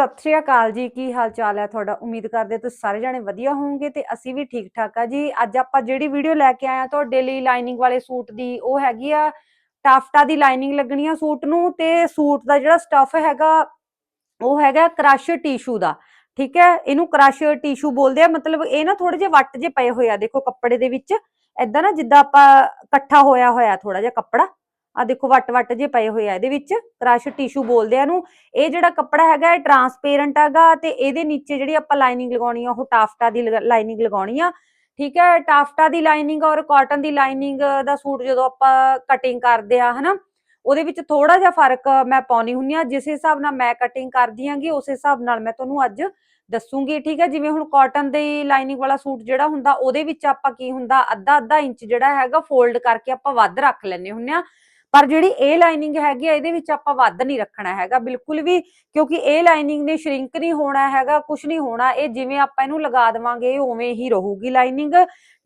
ਸਤਿ ਸ਼੍ਰੀ ਅਕਾਲ ਜੀ, ਕੀ ਹਾਲ ਚਾਲ ਹੈ ਤੁਹਾਡਾ? ਉਮੀਦ ਕਰਦੇ ਤੁਸੀਂ ਸਾਰੇ ਜਾਣੇ ਵਧੀਆ ਹੋਵੋਗੇ ਤੇ ਅਸੀਂ ਵੀ ਠੀਕ ਠਾਕ ਆ ਜੀ। ਅੱਜ ਆਪਾਂ ਜਿਹੜੀ ਵੀਡੀਓ ਲੈ ਕੇ ਆਏ ਆ ਤੁਹਾਡੇ ਲਈ ਲਾਈਨਿੰਗ ਵਾਲੇ ਸੂਟ ਦੀ, ਉਹ ਹੈਗੀ ਆ ਟਾਫਟਾ ਦੀ ਲਾਈਨਿੰਗ ਲੱਗਣੀ ਆ ਸੂਟ ਨੂੰ ਤੇ ਸੂਟ ਦਾ ਜਿਹੜਾ ਸਟਫ ਹੈਗਾ, ਉਹ ਹੈਗਾ ਕ੍ਰਸ਼ ਟਿਸ਼ੂ ਦਾ, ਠੀਕ ਹੈ? ਇਹਨੂੰ ਕ੍ਰਸ਼ ਟਿਸ਼ੂ ਬੋਲਦੇ ਆ, ਮਤਲਬ ਇਹ ਨਾ ਥੋੜੇ ਜਿਹੇ ਵੱਟ ਜੇ ਪਏ ਹੋਏ ਆ, ਦੇਖੋ ਕੱਪੜੇ ਦੇ ਵਿੱਚ। ਐਦਾਂ ਨਾ ਜਿੱਦਾਂ ਆਪਾਂ ਇਕੱਠਾ ਹੋਇਆ ਹੋਇਆ ਥੋੜਾ ਜਿਹਾ ਕੱਪੜਾ ਆ ਦੇਖੋ ਵੱਟ ਵੱਟ ਜੇ ਪਏ ਹੋਏ ਆ ਇਹਦੇ ਵਿੱਚ, ਕ੍ਰਸ਼ ਟਿਸ਼ੂ ਬੋਲਦੇ ਆ ਇਹਨੂੰ। ਇਹ ਜਿਹੜਾ ਕੱਪੜਾ ਹੈਗਾ ਇਹ ਟਰਾਂਸਪੇਰੈਂਟ ਹੈਗਾ ਤੇ ਇਹਦੇ ਨੀਚੇ ਜਿਹੜੀ ਆਪਾਂ ਲਾਈਨਿੰਗ ਲਗਾਉਣੀ ਆ, ਉਹ ਟਾਫਟਾ ਦੀ ਲਾਈਨਿੰਗ ਲਗਾਉਣੀ ਆ। ਠੀਕ ਹੈ, ਟਾਫਟਾ ਦੀ ਲਾਈਨਿੰਗ ਔਰ ਕਾਟਨ ਦੀ ਲਾਈਨਿੰਗ ਦਾ ਸੂਟ ਜਦੋਂ ਆਪਾਂ ਕਟਿੰਗ ਕਰਦੇ ਆ, ਹਨਾ, ਉਹਦੇ ਵਿੱਚ ਥੋੜਾ ਜਿਹਾ ਫ਼ਰਕ ਮੈਂ ਪਾਉਣੀ ਹੁੰਨੀ ਆ। ਜਿਸ ਹਿਸਾਬ ਨਾਲ ਮੈਂ ਕਟਿੰਗ ਕਰਦੀ ਆਂਗੀ, ਉਸ ਹਿਸਾਬ ਨਾਲ ਮੈਂ ਤੁਹਾਨੂੰ ਅੱਜ ਦੱਸੂਗੀ। ਠੀਕ ਹੈ, ਜਿਵੇਂ ਹੁਣ ਕਾਟਨ ਦੀ ਲਾਈਨਿੰਗ ਵਾਲਾ ਸੂਟ ਜਿਹੜਾ ਹੁੰਦਾ, ਉਹਦੇ ਵਿੱਚ ਆਪਾਂ ਕੀ ਹੁੰਦਾ ਅੱਧਾ ਅੱਧਾ ਇੰਚ ਜਿਹੜਾ ਹੈਗਾ ਫੋਲਡ ਕਰਕੇ ਆਪਾਂ ਵੱਧ ਰੱਖ ਲੈਨੇ ਹੁੰਨੇ ਆ। ਪਰ ਜਿਹੜੀ ਇਹ ਲਾਈਨਿੰਗ ਹੈਗੀ ਆ, ਇਹਦੇ ਵਿੱਚ ਆਪਾਂ ਵੱਧ ਨਹੀਂ ਰੱਖਣਾ ਹੈਗਾ, ਬਿਲਕੁਲ ਵੀ, ਕਿਉਂਕਿ ਇਹ ਲਾਈਨਿੰਗ ਨੇ ਸ਼ਰਿੰਕ ਨਹੀਂ ਹੋਣਾ ਹੈਗਾ ਕੁਝ ਨਹੀਂ ਹੋਣਾ, ਇਹ ਜਿਵੇਂ ਆਪਾਂ ਇਹਨੂੰ ਲਗਾ ਦੇਵਾਂਗੇ, ਇਹ ਉਵੇਂ ਹੀ ਰਹੂਗੀ ਲਾਈਨਿੰਗ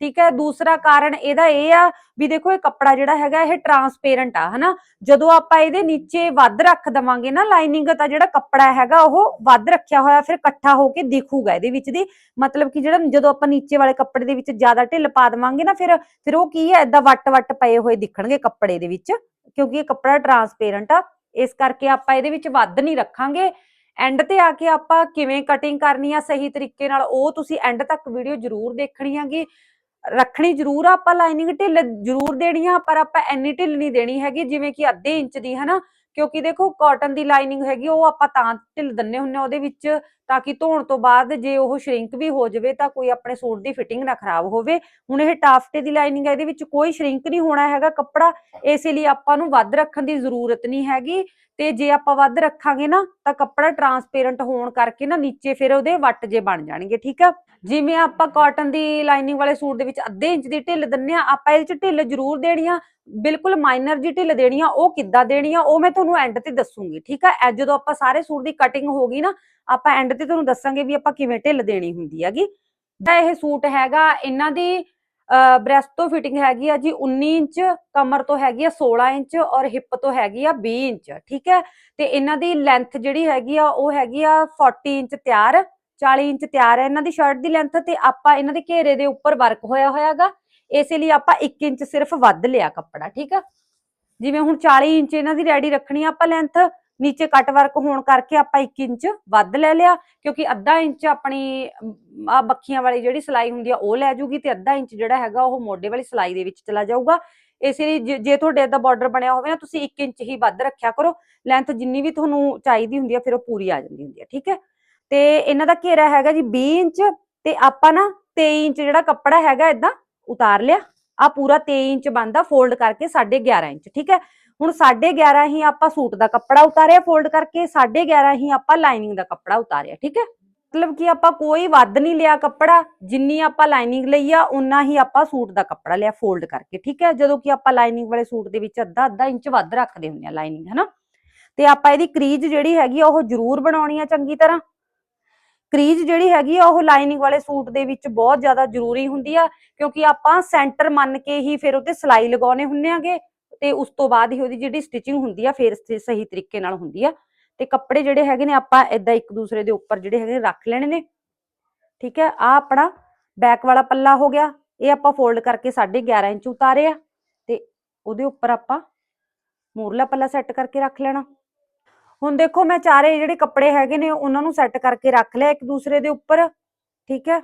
ਠੀਕ ਹੈ? ਦੂਸਰਾ ਕਾਰਨ ਇਹਦਾ ਇਹ ਆ ਵੀ ਦੇਖੋ, ਇਹ ਕੱਪੜਾ ਜਿਹੜਾ ਹੈਗਾ, ਇਹ ਟਰਾਂਸਪੇਰੈਂਟ ਆ, ਹਨਾ? ਜਦੋਂ ਆਪਾਂ ਇਹਦੇ ਨੀਚੇ ਵੱਧ ਰੱਖ ਦਵਾਂਗੇ ਨਾ ਲਾਈਨਿੰਗ ਤਾਂ ਜਿਹੜਾ ਕੱਪੜਾ ਹੈਗਾ, ਉਹ ਵੱਧ ਰੱਖਿਆ ਹੋਇਆ ਫਿਰ ਇਕੱਠਾ ਹੋ ਕੇ ਦਿਖੂਗਾ ਇਹਦੇ ਵਿੱਚ ਦੀ। ਮਤਲਬ ਕਿ ਜਿਹੜਾ ਜਦੋਂ ਆਪਾਂ ਨੀਚੇ ਵਾਲੇ ਕੱਪੜੇ ਦੇ ਵਿੱਚ ਜ਼ਿਆਦਾ ਢਿੱਲ ਪਾ ਦਵਾਂਗੇ ਨਾ, ਫਿਰ ਫਿਰ ਉਹ ਕੀ ਹੈ ਏਦਾਂ ਵੱਟ ਵੱਟ ਪਏ ਹੋਏ ਦਿਖਣਗੇ ਕੱਪੜੇ ਦੇ ਵਿੱਚ। ਕਿਉਂਕਿ ਇਹ ਕੱਪੜਾ ਟਰਾਂਸਪੇਰੈਂਟ ਆ, ਇਸ ਕਰਕੇ ਆਪਾਂ ਇਹਦੇ ਵਿੱਚ ਵੱਧ ਨਹੀਂ ਰੱਖਾਂਗੇ। ਐਂਡ ਤੇ ਆ ਕੇ ਆਪਾਂ ਕਿਵੇਂ ਕਟਿੰਗ ਕਰਨੀ ਆ ਸਹੀ ਤਰੀਕੇ ਨਾਲ, ਉਹ ਤੁਸੀਂ ਐਂਡ ਤੱਕ ਵੀਡੀਓ ਜ਼ਰੂਰ ਦੇਖਣੀ ਹੈਗੀ। ਰੱਖਣੀ ਜ਼ਰੂਰ ਆਪਾਂ ਲਾਈਨਿੰਗ ਢਿੱਲ ਜ਼ਰੂਰ ਦੇਣੀ ਆ, ਪਰ ਆਪਾਂ ਇੰਨੀ ਢਿੱਲ ਨਹੀਂ ਦੇਣੀ ਹੈਗੀ, ਜਿਵੇਂ ਕਿ ਅੱਧੇ ਇੰਚ ਦੀ, ਹਨਾ। ਕਿਉਂਕਿ ਦੇਖੋ ਕਾਟਨ ਦੀ ਲਾਈਨਿੰਗ ਹੈਗੀ, ਉਹ ਆਪਾਂ ਤਾਂ ਢਿੱਲ ਦਿੰਨੇ ਹੁੰਨੇ ਆ, ਉਹਦੇ ਵਿੱਚ ਤਾਂ ਕਿ ਧੋਣ ਤੋਂ ਬਾਅਦ ਜੇ ਉਹ ਸ਼ਰਿੰਕ ਵੀ ਹੋ ਜਾਵੇ ਤਾਂ ਕੋਈ ਆਪਣੇ ਸੂਟ ਦੀ ਫਿਟਿੰਗ ਨਾ ਖਰਾਬ ਹੋਵੇ। ਹੁਣ ਇਹ ਟਾਫਟੇ ਦੀ ਲਾਈਨਿੰਗ ਹੈ ਇਹਦੇ ਵਿੱਚ ਕੋਈ ਸ਼ਰਿੰਕ ਨਹੀਂ ਹੋਣਾ ਹੈਗਾ। ਕੱਪੜਾ ਇਸੇ ਲਈ ਆਪਾਂ ਨੂੰ ਵੱਧ ਰੱਖਣ ਦੀ ਜ਼ਰੂਰਤ ਨਹੀਂ ਹੈਗੀ। ਤੇ ਜੇ ਆਪਾਂ ਵੱਧ ਰੱਖਾਂਗੇ ਨਾ, ਤਾਂ ਕੱਪੜਾ ਟਰਾਂਸਪੇਰੈਂਟ ਹੋਣ ਕਰਕੇ ਨਾ ਨੀਚੇ ਫਿਰ ਉਹਦੇ ਵੱਟ ਜੇ ਬਣ ਜਾਣਗੇ, ਠੀਕ ਆ? ਜਿਵੇਂ ਆਪਾਂ ਕਾਟਨ ਦੀ ਲਾਈਨਿੰਗ ਵਾਲੇ ਸੂਟ ਦੇ ਵਿੱਚ ਅੱਧੇ ਇੰਚ ਦੀ ਢਿੱਲ ਦਿੰਨੇ ਆ, ਆਪਾਂ ਇਹਦੇ ਚ ਢਿੱਲ ਜ਼ਰੂਰ ਦੇਣੀ ਆ। ਬਿਲਕੁਲ ਮਾਈਨਰ ਜੀ ਢਿੱਲ ਦੇਣੀ ਆ, ਉਹ ਕਿੱਦਾਂ ਦੇਣੀ ਆ, ਉਹ ਮੈਂ ਤੁਹਾਨੂੰ ਐਂਡ ਤੇ ਦੱਸੂਗੀ, ਠੀਕ ਆ? ਐ ਜਦੋਂ ਆਪਾਂ ਸਾਰੇ ਸੂਟ ਦੀ ਕਟਿੰਗ ਹੋ ਗਈ ਨਾ ਆਪਾਂ ਐਂਡ ਤੇ ਤੁਹਾਨੂੰ ਦੱਸਾਂਗੇ ਵੀ ਆਪਾਂ ਕਿਵੇਂ ਢਿੱਲ ਦੇਣੀ ਹੁੰਦੀ ਹੈਗੀ। ਤਾਂ ਇਹ ਸੂਟ ਹੈਗਾ, ਇਹਨਾਂ ਦੀ ਬ੍ਰੈਸਟ ਤੋਂ ਫਿਟਿੰਗ ਹੈਗੀ ਆ ਜੀ 19 ਇੰਚ, ਕਮਰ ਤੋਂ ਹੈਗੀ ਆ 16 ਇੰਚ ਔਰ ਹਿੱਪ ਤੋਂ ਹੈਗੀ ਆ 20 ਇੰਚ, ਠੀਕ ਹੈ? ਤੇ ਇਹਨਾਂ ਦੀ ਲੈਂਥ ਜਿਹੜੀ ਹੈਗੀ ਆ, ਉਹ ਹੈਗੀ ਆ 40 ਇੰਚ ਤਿਆਰ 40 ਇੰਚ ਤਿਆਰ ਹੈ ਇਹਨਾਂ ਦੀ ਸ਼ਰਟ ਦੀ ਲੈਂਥ ਤੇ ਆਪਾਂ ਇਹਨਾਂ ਦੇ ਘੇਰੇ ਦੇ ਉੱਪਰ ਵਰਕ ਹੋਇਆ ਹੋਇਆਗਾ। ਇਸੇ ਲਈ ਆਪਾਂ 1 ਇੰਚ ਸਿਰਫ ਵੱਧ ਲਿਆ ਕੱਪੜਾ, ਠੀਕ ਆ? ਜਿਵੇਂ ਹੁਣ 40 ਇੰਚ ਇਹਨਾਂ ਦੀ ਰੈਡੀ ਰੱਖਣੀ ਆ ਆਪਾਂ ਲੈਂਥ ਨੀਚੇ ਕੱਟ ਵਰਕ ਹੋਣ ਕਰਕੇ ਆਪਾਂ 1 ਇੰਚ ਵੱਧ ਲੈ ਲਿਆ, ਕਿਉਂਕਿ ਅੱਧਾ ਇੰਚ ਆਪਣੀ ਆ ਬੱਖੀਆਂ ਵਾਲੀ ਜਿਹੜੀ ਸਿਲਾਈ ਹੁੰਦੀ ਆ, ਉਹ ਲੈ ਜੂਗੀ ਤੇ ਅੱਧਾ ਇੰਚ ਜਿਹੜਾ ਹੈਗਾ ਉਹ ਮੋਢੇ ਵਾਲੀ ਸਿਲਾਈ ਦੇ ਵਿੱਚ ਚਲਾ ਜਾਊਗਾ। ਇਸੇ ਲਈ ਜੇ- ਜੇ ਤੁਹਾਡੇ ਦਾ ਬਾਰਡਰ ਬਣਿਆ ਹੋਵੇ ਨਾ, ਤੁਸੀਂ 1 ਇੰਚ ਹੀ ਵੱਧ ਰੱਖਿਆ ਕਰੋ। ਲੈਂਥ ਜਿੰਨੀ ਵੀ ਤੁਹਾਨੂੰ ਚਾਹੀਦੀ ਹੁੰਦੀ ਆ, ਫਿਰ ਉਹ ਪੂਰੀ ਆ ਜਾਂਦੀ ਹੁੰਦੀ ਆ, ਠੀਕ ਹੈ? ਤੇ ਇਹਨਾਂ ਦਾ ਘੇਰਾ ਹੈਗਾ ਜੀ 20 ਇੰਚ, ਤੇ ਆਪਾਂ ਨਾ 23 ਇੰਚ ਜਿਹੜਾ ਕੱਪੜਾ ਹੈਗਾ ਇਦਾਂ ਉਤਾਰ ਲਿਆ। ਆ ਪੂਰਾ 23 ਇੰਚ ਬੰਦਾ ਫੋਲਡ ਕਰਕੇ 11.5 ਇੰਚ, ਠੀਕ ਹੈ? ਹੁਣ 11.5 ਹੀ ਆਪਾਂ ਸੂਟ ਦਾ ਕੱਪੜਾ ਉਤਾਰਿਆ ਫੋਲਡ ਕਰਕੇ 11.5 ਹੀ ਆਪਾਂ ਲਾਈਨਿੰਗ ਦਾ ਕੱਪੜਾ ਉਤਾਰਿਆ, ਠੀਕ ਹੈ? ਮਤਲਬ ਕਿ ਆਪਾਂ ਕੋਈ ਵੱਧ ਨਹੀਂ ਲਿਆ ਕੱਪੜਾ, ਜਿੰਨੀ ਆਪਾਂ ਲਾਈਨਿੰਗ ਲਈ ਆ ਉਨਾ ਹੀ ਆਪਾਂ ਸੂਟ ਦਾ ਕੱਪੜਾ ਲਿਆ ਫੋਲਡ ਕਰਕੇ, ਠੀਕ ਹੈ? ਜਦੋਂ ਕਿ ਆਪਾਂ ਲਾਈਨਿੰਗ ਵਾਲੇ ਸੂਟ ਦੇ ਵਿੱਚ ਅੱਧਾ ਅੱਧਾ ਇੰਚ ਵੱਧ ਰੱਖਦੇ ਹੁੰਦੇ ਆ ਲਾਈਨਿੰਗ ਹਨਾ? ਤੇ ਆਪਾਂ ਇਹਦੀ ਕਰੀਜ ਜਿਹੜੀ ਹੈਗੀ ਆ, ਉਹ ਜ਼ਰੂਰ ਬਣਾਉਣੀ ਆ ਚੰਗੀ ਤਰ੍ਹਾਂ। ਕਰੀਜ ਜਿਹੜੀ ਹੈਗੀ ਆ, ਉਹ ਲਾਈਨਿੰਗ ਵਾਲੇ ਸੂਟ ਦੇ ਵਿੱਚ ਬਹੁਤ ਜ਼ਿਆਦਾ ਜ਼ਰੂਰੀ ਹੁੰਦੀ ਆ, ਕਿਉਂਕਿ ਆਪਾਂ ਸੈਂਟਰ ਮੰਨ ਕੇ ਹੀ ਫਿਰ ਉਹਤੇ ਸਲਾਈ ਲਗਾਉਣੇ ਹੁੰਨੇ ਆਗੇ ਤੇ ਉਸ ਤੋਂ ਬਾਅਦ ਹੀ ਉਹਦੀ ਜਿਹੜੀ ਸਟਿਚਿੰਗ ਹੁੰਦੀ ਆ, ਫਿਰ ਸਹੀ ਤਰੀਕੇ ਨਾਲ ਹੁੰਦੀ ਆ। ਤੇ ਕੱਪੜੇ ਜਿਹੜੇ ਹੈਗੇ ਨੇ, ਆਪਾਂ ਇਦਾਂ ਇੱਕ ਦੂਸਰੇ ਦੇ ਉੱਪਰ ਜਿਹੜੇ ਹੈਗੇ ਰੱਖ ਲੈਣੇ ਨੇ। ਠੀਕ ਹੈ ਆ ਆਪਣਾ ਬੈਕ ਵਾਲਾ ਪੱਲਾ ਹੋ ਗਿਆ। ਇਹ ਆਪਾਂ ਫੋਲਡ ਕਰਕੇ 11.5 ਇੰਚ ਉਤਾਰਿਆ ਤੇ ਉਹਦੇ ਉੱਪਰ ਆਪਾਂ ਮੂਰਲਾ ਪੱਲਾ ਸੈੱਟ ਕਰਕੇ ਰੱਖ ਲੈਣਾ। ਹੁਣ ਦੇਖੋ ਮੈਂ ਚਾਰੇ ਜਿਹੜੇ ਕੱਪੜੇ ਹੈਗੇ ਨੇ ਉਹਨਾਂ ਨੂੰ ਸੈੱਟ ਕਰਕੇ ਰੱਖ ਲਿਆ ਇੱਕ ਦੂਸਰੇ ਦੇ ਉੱਪਰ, ਠੀਕ ਹੈ?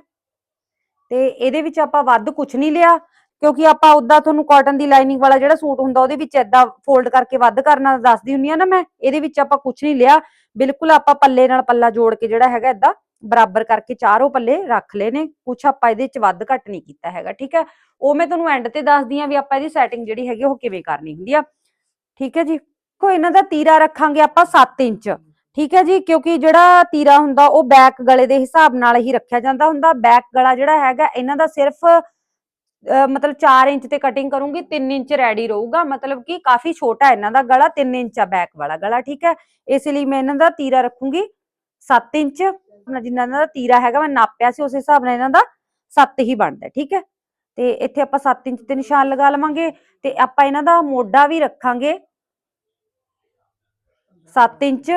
ਤੇ ਇਹਦੇ ਵਿੱਚ ਆਪਾਂ ਵੱਧ ਕੁਝ ਨਹੀਂ ਲਿਆ, ਕਿਉਂਕਿ ਆਪਾਂ ਉਦਾਂ ਤੁਹਾਨੂੰ ਕਾਟਨ ਦੀ ਲਾਈਨਿੰਗ ਵਾਲਾ ਜਿਹੜਾ ਸੂਟ ਹੁੰਦਾ ਉਹਦੇ ਵਿੱਚ ਏਦਾਂ ਫੋਲਡ ਕਰਕੇ ਵੱਧ ਕਰਨਾ ਦੱਸਦੀ ਹੁੰਨੀ ਆ ਨਾ ਮੈਂ, ਇਹਦੇ ਵਿੱਚ ਆਪਾਂ ਕੁਝ ਨਹੀਂ ਲਿਆ, ਬਿਲਕੁਲ ਆਪਾਂ ਪੱਲੇ ਨਾਲ ਪੱਲਾ ਜੋੜ ਕੇ ਜਿਹੜਾ ਹੈਗਾ ਏਦਾਂ ਬਰਾਬਰ ਕਰਕੇ ਚਾਰੋਂ ਪੱਲੇ ਰੱਖ ਲਏ ਨੇ ਕੁਝ ਆਪਾਂ ਇਹਦੇ ਵਿੱਚ ਵੱਧ ਘੱਟ ਨਹੀਂ ਕੀਤਾ ਹੈਗਾ, ਠੀਕ ਹੈ? ਉਹ ਮੈਂ ਤੁਹਾਨੂੰ ਐਂਡ ਤੇ ਦੱਸਦੀ ਆ ਵੀ ਆਪਾਂ ਇਹਦੀ ਸੈਟਿੰਗ ਜਿਹੜੀ ਹੈਗੀ ਉਹ ਕਿਵੇਂ ਕਰਨੀ ਹੁੰਦੀ ਆ, ਠੀਕ ਹੈ ਜੀ? ਕੋ ਇਹਨਾਂ ਦਾ ਤੀਰਾ ਰੱਖਾਂਗੇ ਆਪਾਂ 7 ਇੰਚ। ਠੀਕ ਹੈ ਜੀ? ਕਿਉਂਕਿ ਜਿਹੜਾ ਤੀਰਾ ਹੁੰਦਾ, ਉਹ ਬੈਕ ਗਲੇ ਦੇ ਹਿਸਾਬ ਨਾਲ ਹੀ ਰੱਖਿਆ ਜਾਂਦਾ ਹੁੰਦਾ। ਬੈਕ ਗਲਾ ਜਿਹੜਾ ਹੈਗਾ, ਇਹਨਾਂ ਦਾ ਸਿਰਫ ਮਤਲਬ 4 ਇੰਚ ਤੇ ਕਟਿੰਗ ਕਰੂੰਗੀ 3 ਇੰਚ ਰੈਡੀ ਰਹੂਗਾ। ਮਤਲਬ ਕਿ ਕਾਫੀ ਛੋਟਾ ਇਹਨਾਂ ਦਾ ਗਲਾ 3 ਇੰਚ ਆ ਬੈਕ ਵਾਲਾ ਗਲਾ, ਠੀਕ ਹੈ? ਇਸ ਲਈ ਮੈਂ ਇਹਨਾਂ ਦਾ ਤੀਰਾ ਰੱਖੂੰਗੀ 7 ਇੰਚ। ਜਿੰਨਾ ਇਹਨਾਂ ਦਾ ਤੀਰਾ ਹੈਗਾ, ਮੈਂ ਨਾਪਿਆ ਸੀ, ਉਸ ਹਿਸਾਬ ਨਾਲ ਇਹਨਾਂ ਦਾ 7 ਹੀ ਬਣਦਾ, ਠੀਕ ਹੈ? ਤੇ ਇੱਥੇ ਆਪਾਂ 7 ਇੰਚ ਤੇ ਨਿਸ਼ਾਨ ਲਗਾ ਲਵਾਂਗੇ ਤੇ ਆਪਾਂ ਇਹਨਾਂ ਦਾ ਮੋਢਾ ਵੀ ਰੱਖਾਂਗੇ। 7 ਇੰਚ।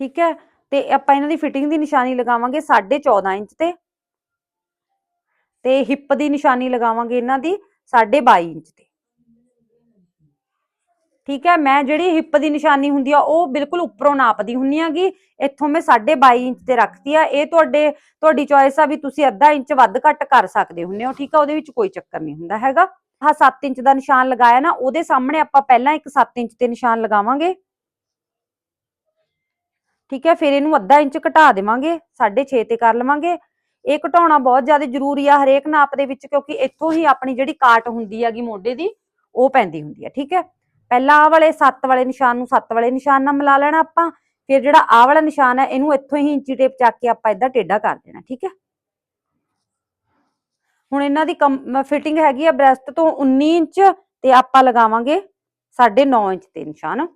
ਠੀਕ ਹੈ, ਤੇ ਆਪਾਂ ਇਹਨਾਂ ਦੀ ਫਿਟਿੰਗ ਦੀ ਨਿਸ਼ਾਨੀ ਲਗਾਵਾਂਗੇ 14.5 ਇੰਚ ਤੇ। ਤੇ ਹਿੱਪ ਦੀ ਨਿਸ਼ਾਨੀ ਲਗਾਵਾਂਗੇ ਇਹਨਾਂ ਦੀ 22 ਇੰਚ ਤੇ। ਠੀਕ ਹੈ, ਮੈਂ ਜਿਹੜੀ ਹਿੱਪ ਦੀ ਨਿਸ਼ਾਨੀ ਹੁੰਦੀ ਆ, ਉਹ ਬਿਲਕੁਲ ਉੱਪਰੋਂ ਨਾਪਦੀ ਹੁੰਨੀ ਆਗੀ। ਇੱਥੋਂ ਮੈਂ 22 ਇੰਚ ਤੇ ਰੱਖਤੀ ਆ। ਇਹ ਤੁਹਾਡੇ, ਤੁਹਾਡੀ ਚੋਇਸ ਆ ਵੀ ਤੁਸੀਂ ਅੱਧਾ ਇੰਚ ਵੱਧ ਘੱਟ ਕਰ ਸਕਦੇ ਹੁੰਨੇ ਹੋ। ਠੀਕ ਆ, ਉਹਦੇ ਵਿੱਚ ਕੋਈ ਚੱਕਰ ਨਹੀਂ ਹੁੰਦਾ ਹੈਗਾ। ਆਹ 7 ਇੰਚ ਦਾ ਨਿਸ਼ਾਨ ਲਗਾਇਆ ਨਾ, ਉਹਦੇ ਸਾਹਮਣੇ ਆਪਾਂ ਪਹਿਲਾਂ ਇੱਕ 7 ਇੰਚ ਤੇ ਨਿਸ਼ਾਨ ਲਗਾਵਾਂਗੇ। ਠੀਕ ਹੈ, ਫਿਰ ਇਹਨੂੰ ਅੱਧਾ ਇੰਚ ਘਟਾ ਦੇਵਾਂਗੇ 6.5 ਤੇ ਕਰ ਲਵਾਂਗੇ। ਇਹ ਘਟਾਉਣਾ ਬਹੁਤ ਜ਼ਿਆਦਾ ਜ਼ਰੂਰੀ ਆ ਹਰੇਕ ਨਾਪ ਦੇ ਵਿੱਚ, ਕਿਉਂਕਿ ਇੱਥੋਂ ਹੀ ਆਪਣੀ ਜਿਹੜੀ ਕਾਟ ਹੁੰਦੀ ਹੈਗੀ ਮੋਢੇ ਦੀ, ਉਹ ਪੈਂਦੀ ਹੁੰਦੀ ਹੈ ਠੀਕ ਹੈ। ਪਹਿਲਾਂ ਆਹ ਵਾਲੇ 7 ਵਾਲੇ ਨਿਸ਼ਾਨ ਨੂੰ 7 ਵਾਲੇ ਨਿਸ਼ਾਨ ਨਾਲ ਮਿਲਾ ਲੈਣਾ ਆਪਾਂ, ਫਿਰ ਜਿਹੜਾ ਆਹ ਵਾਲਾ ਨਿਸ਼ਾਨ ਹੈ, ਇਹਨੂੰ ਇੱਥੋਂ ਹੀ ਇੰਚੀ ਟੇਪ ਚੱਕ ਕੇ ਆਪਾਂ ਇਦਾਂ ਟੇਢਾ ਕਰ ਦੇਣਾ, ਠੀਕ ਹੈ। ਹੁਣ ਇਹਨਾਂ ਦੀ ਫਿਟਿੰਗ ਹੈਗੀ ਆ ਬ੍ਰੈਸਟ ਤੋਂ 19 ਇੰਚ ਤੇ ਆਪਾਂ ਲਗਾਵਾਂਗੇ 9.5 ਇੰਚ ਤੇ ਨਿਸ਼ਾਨ।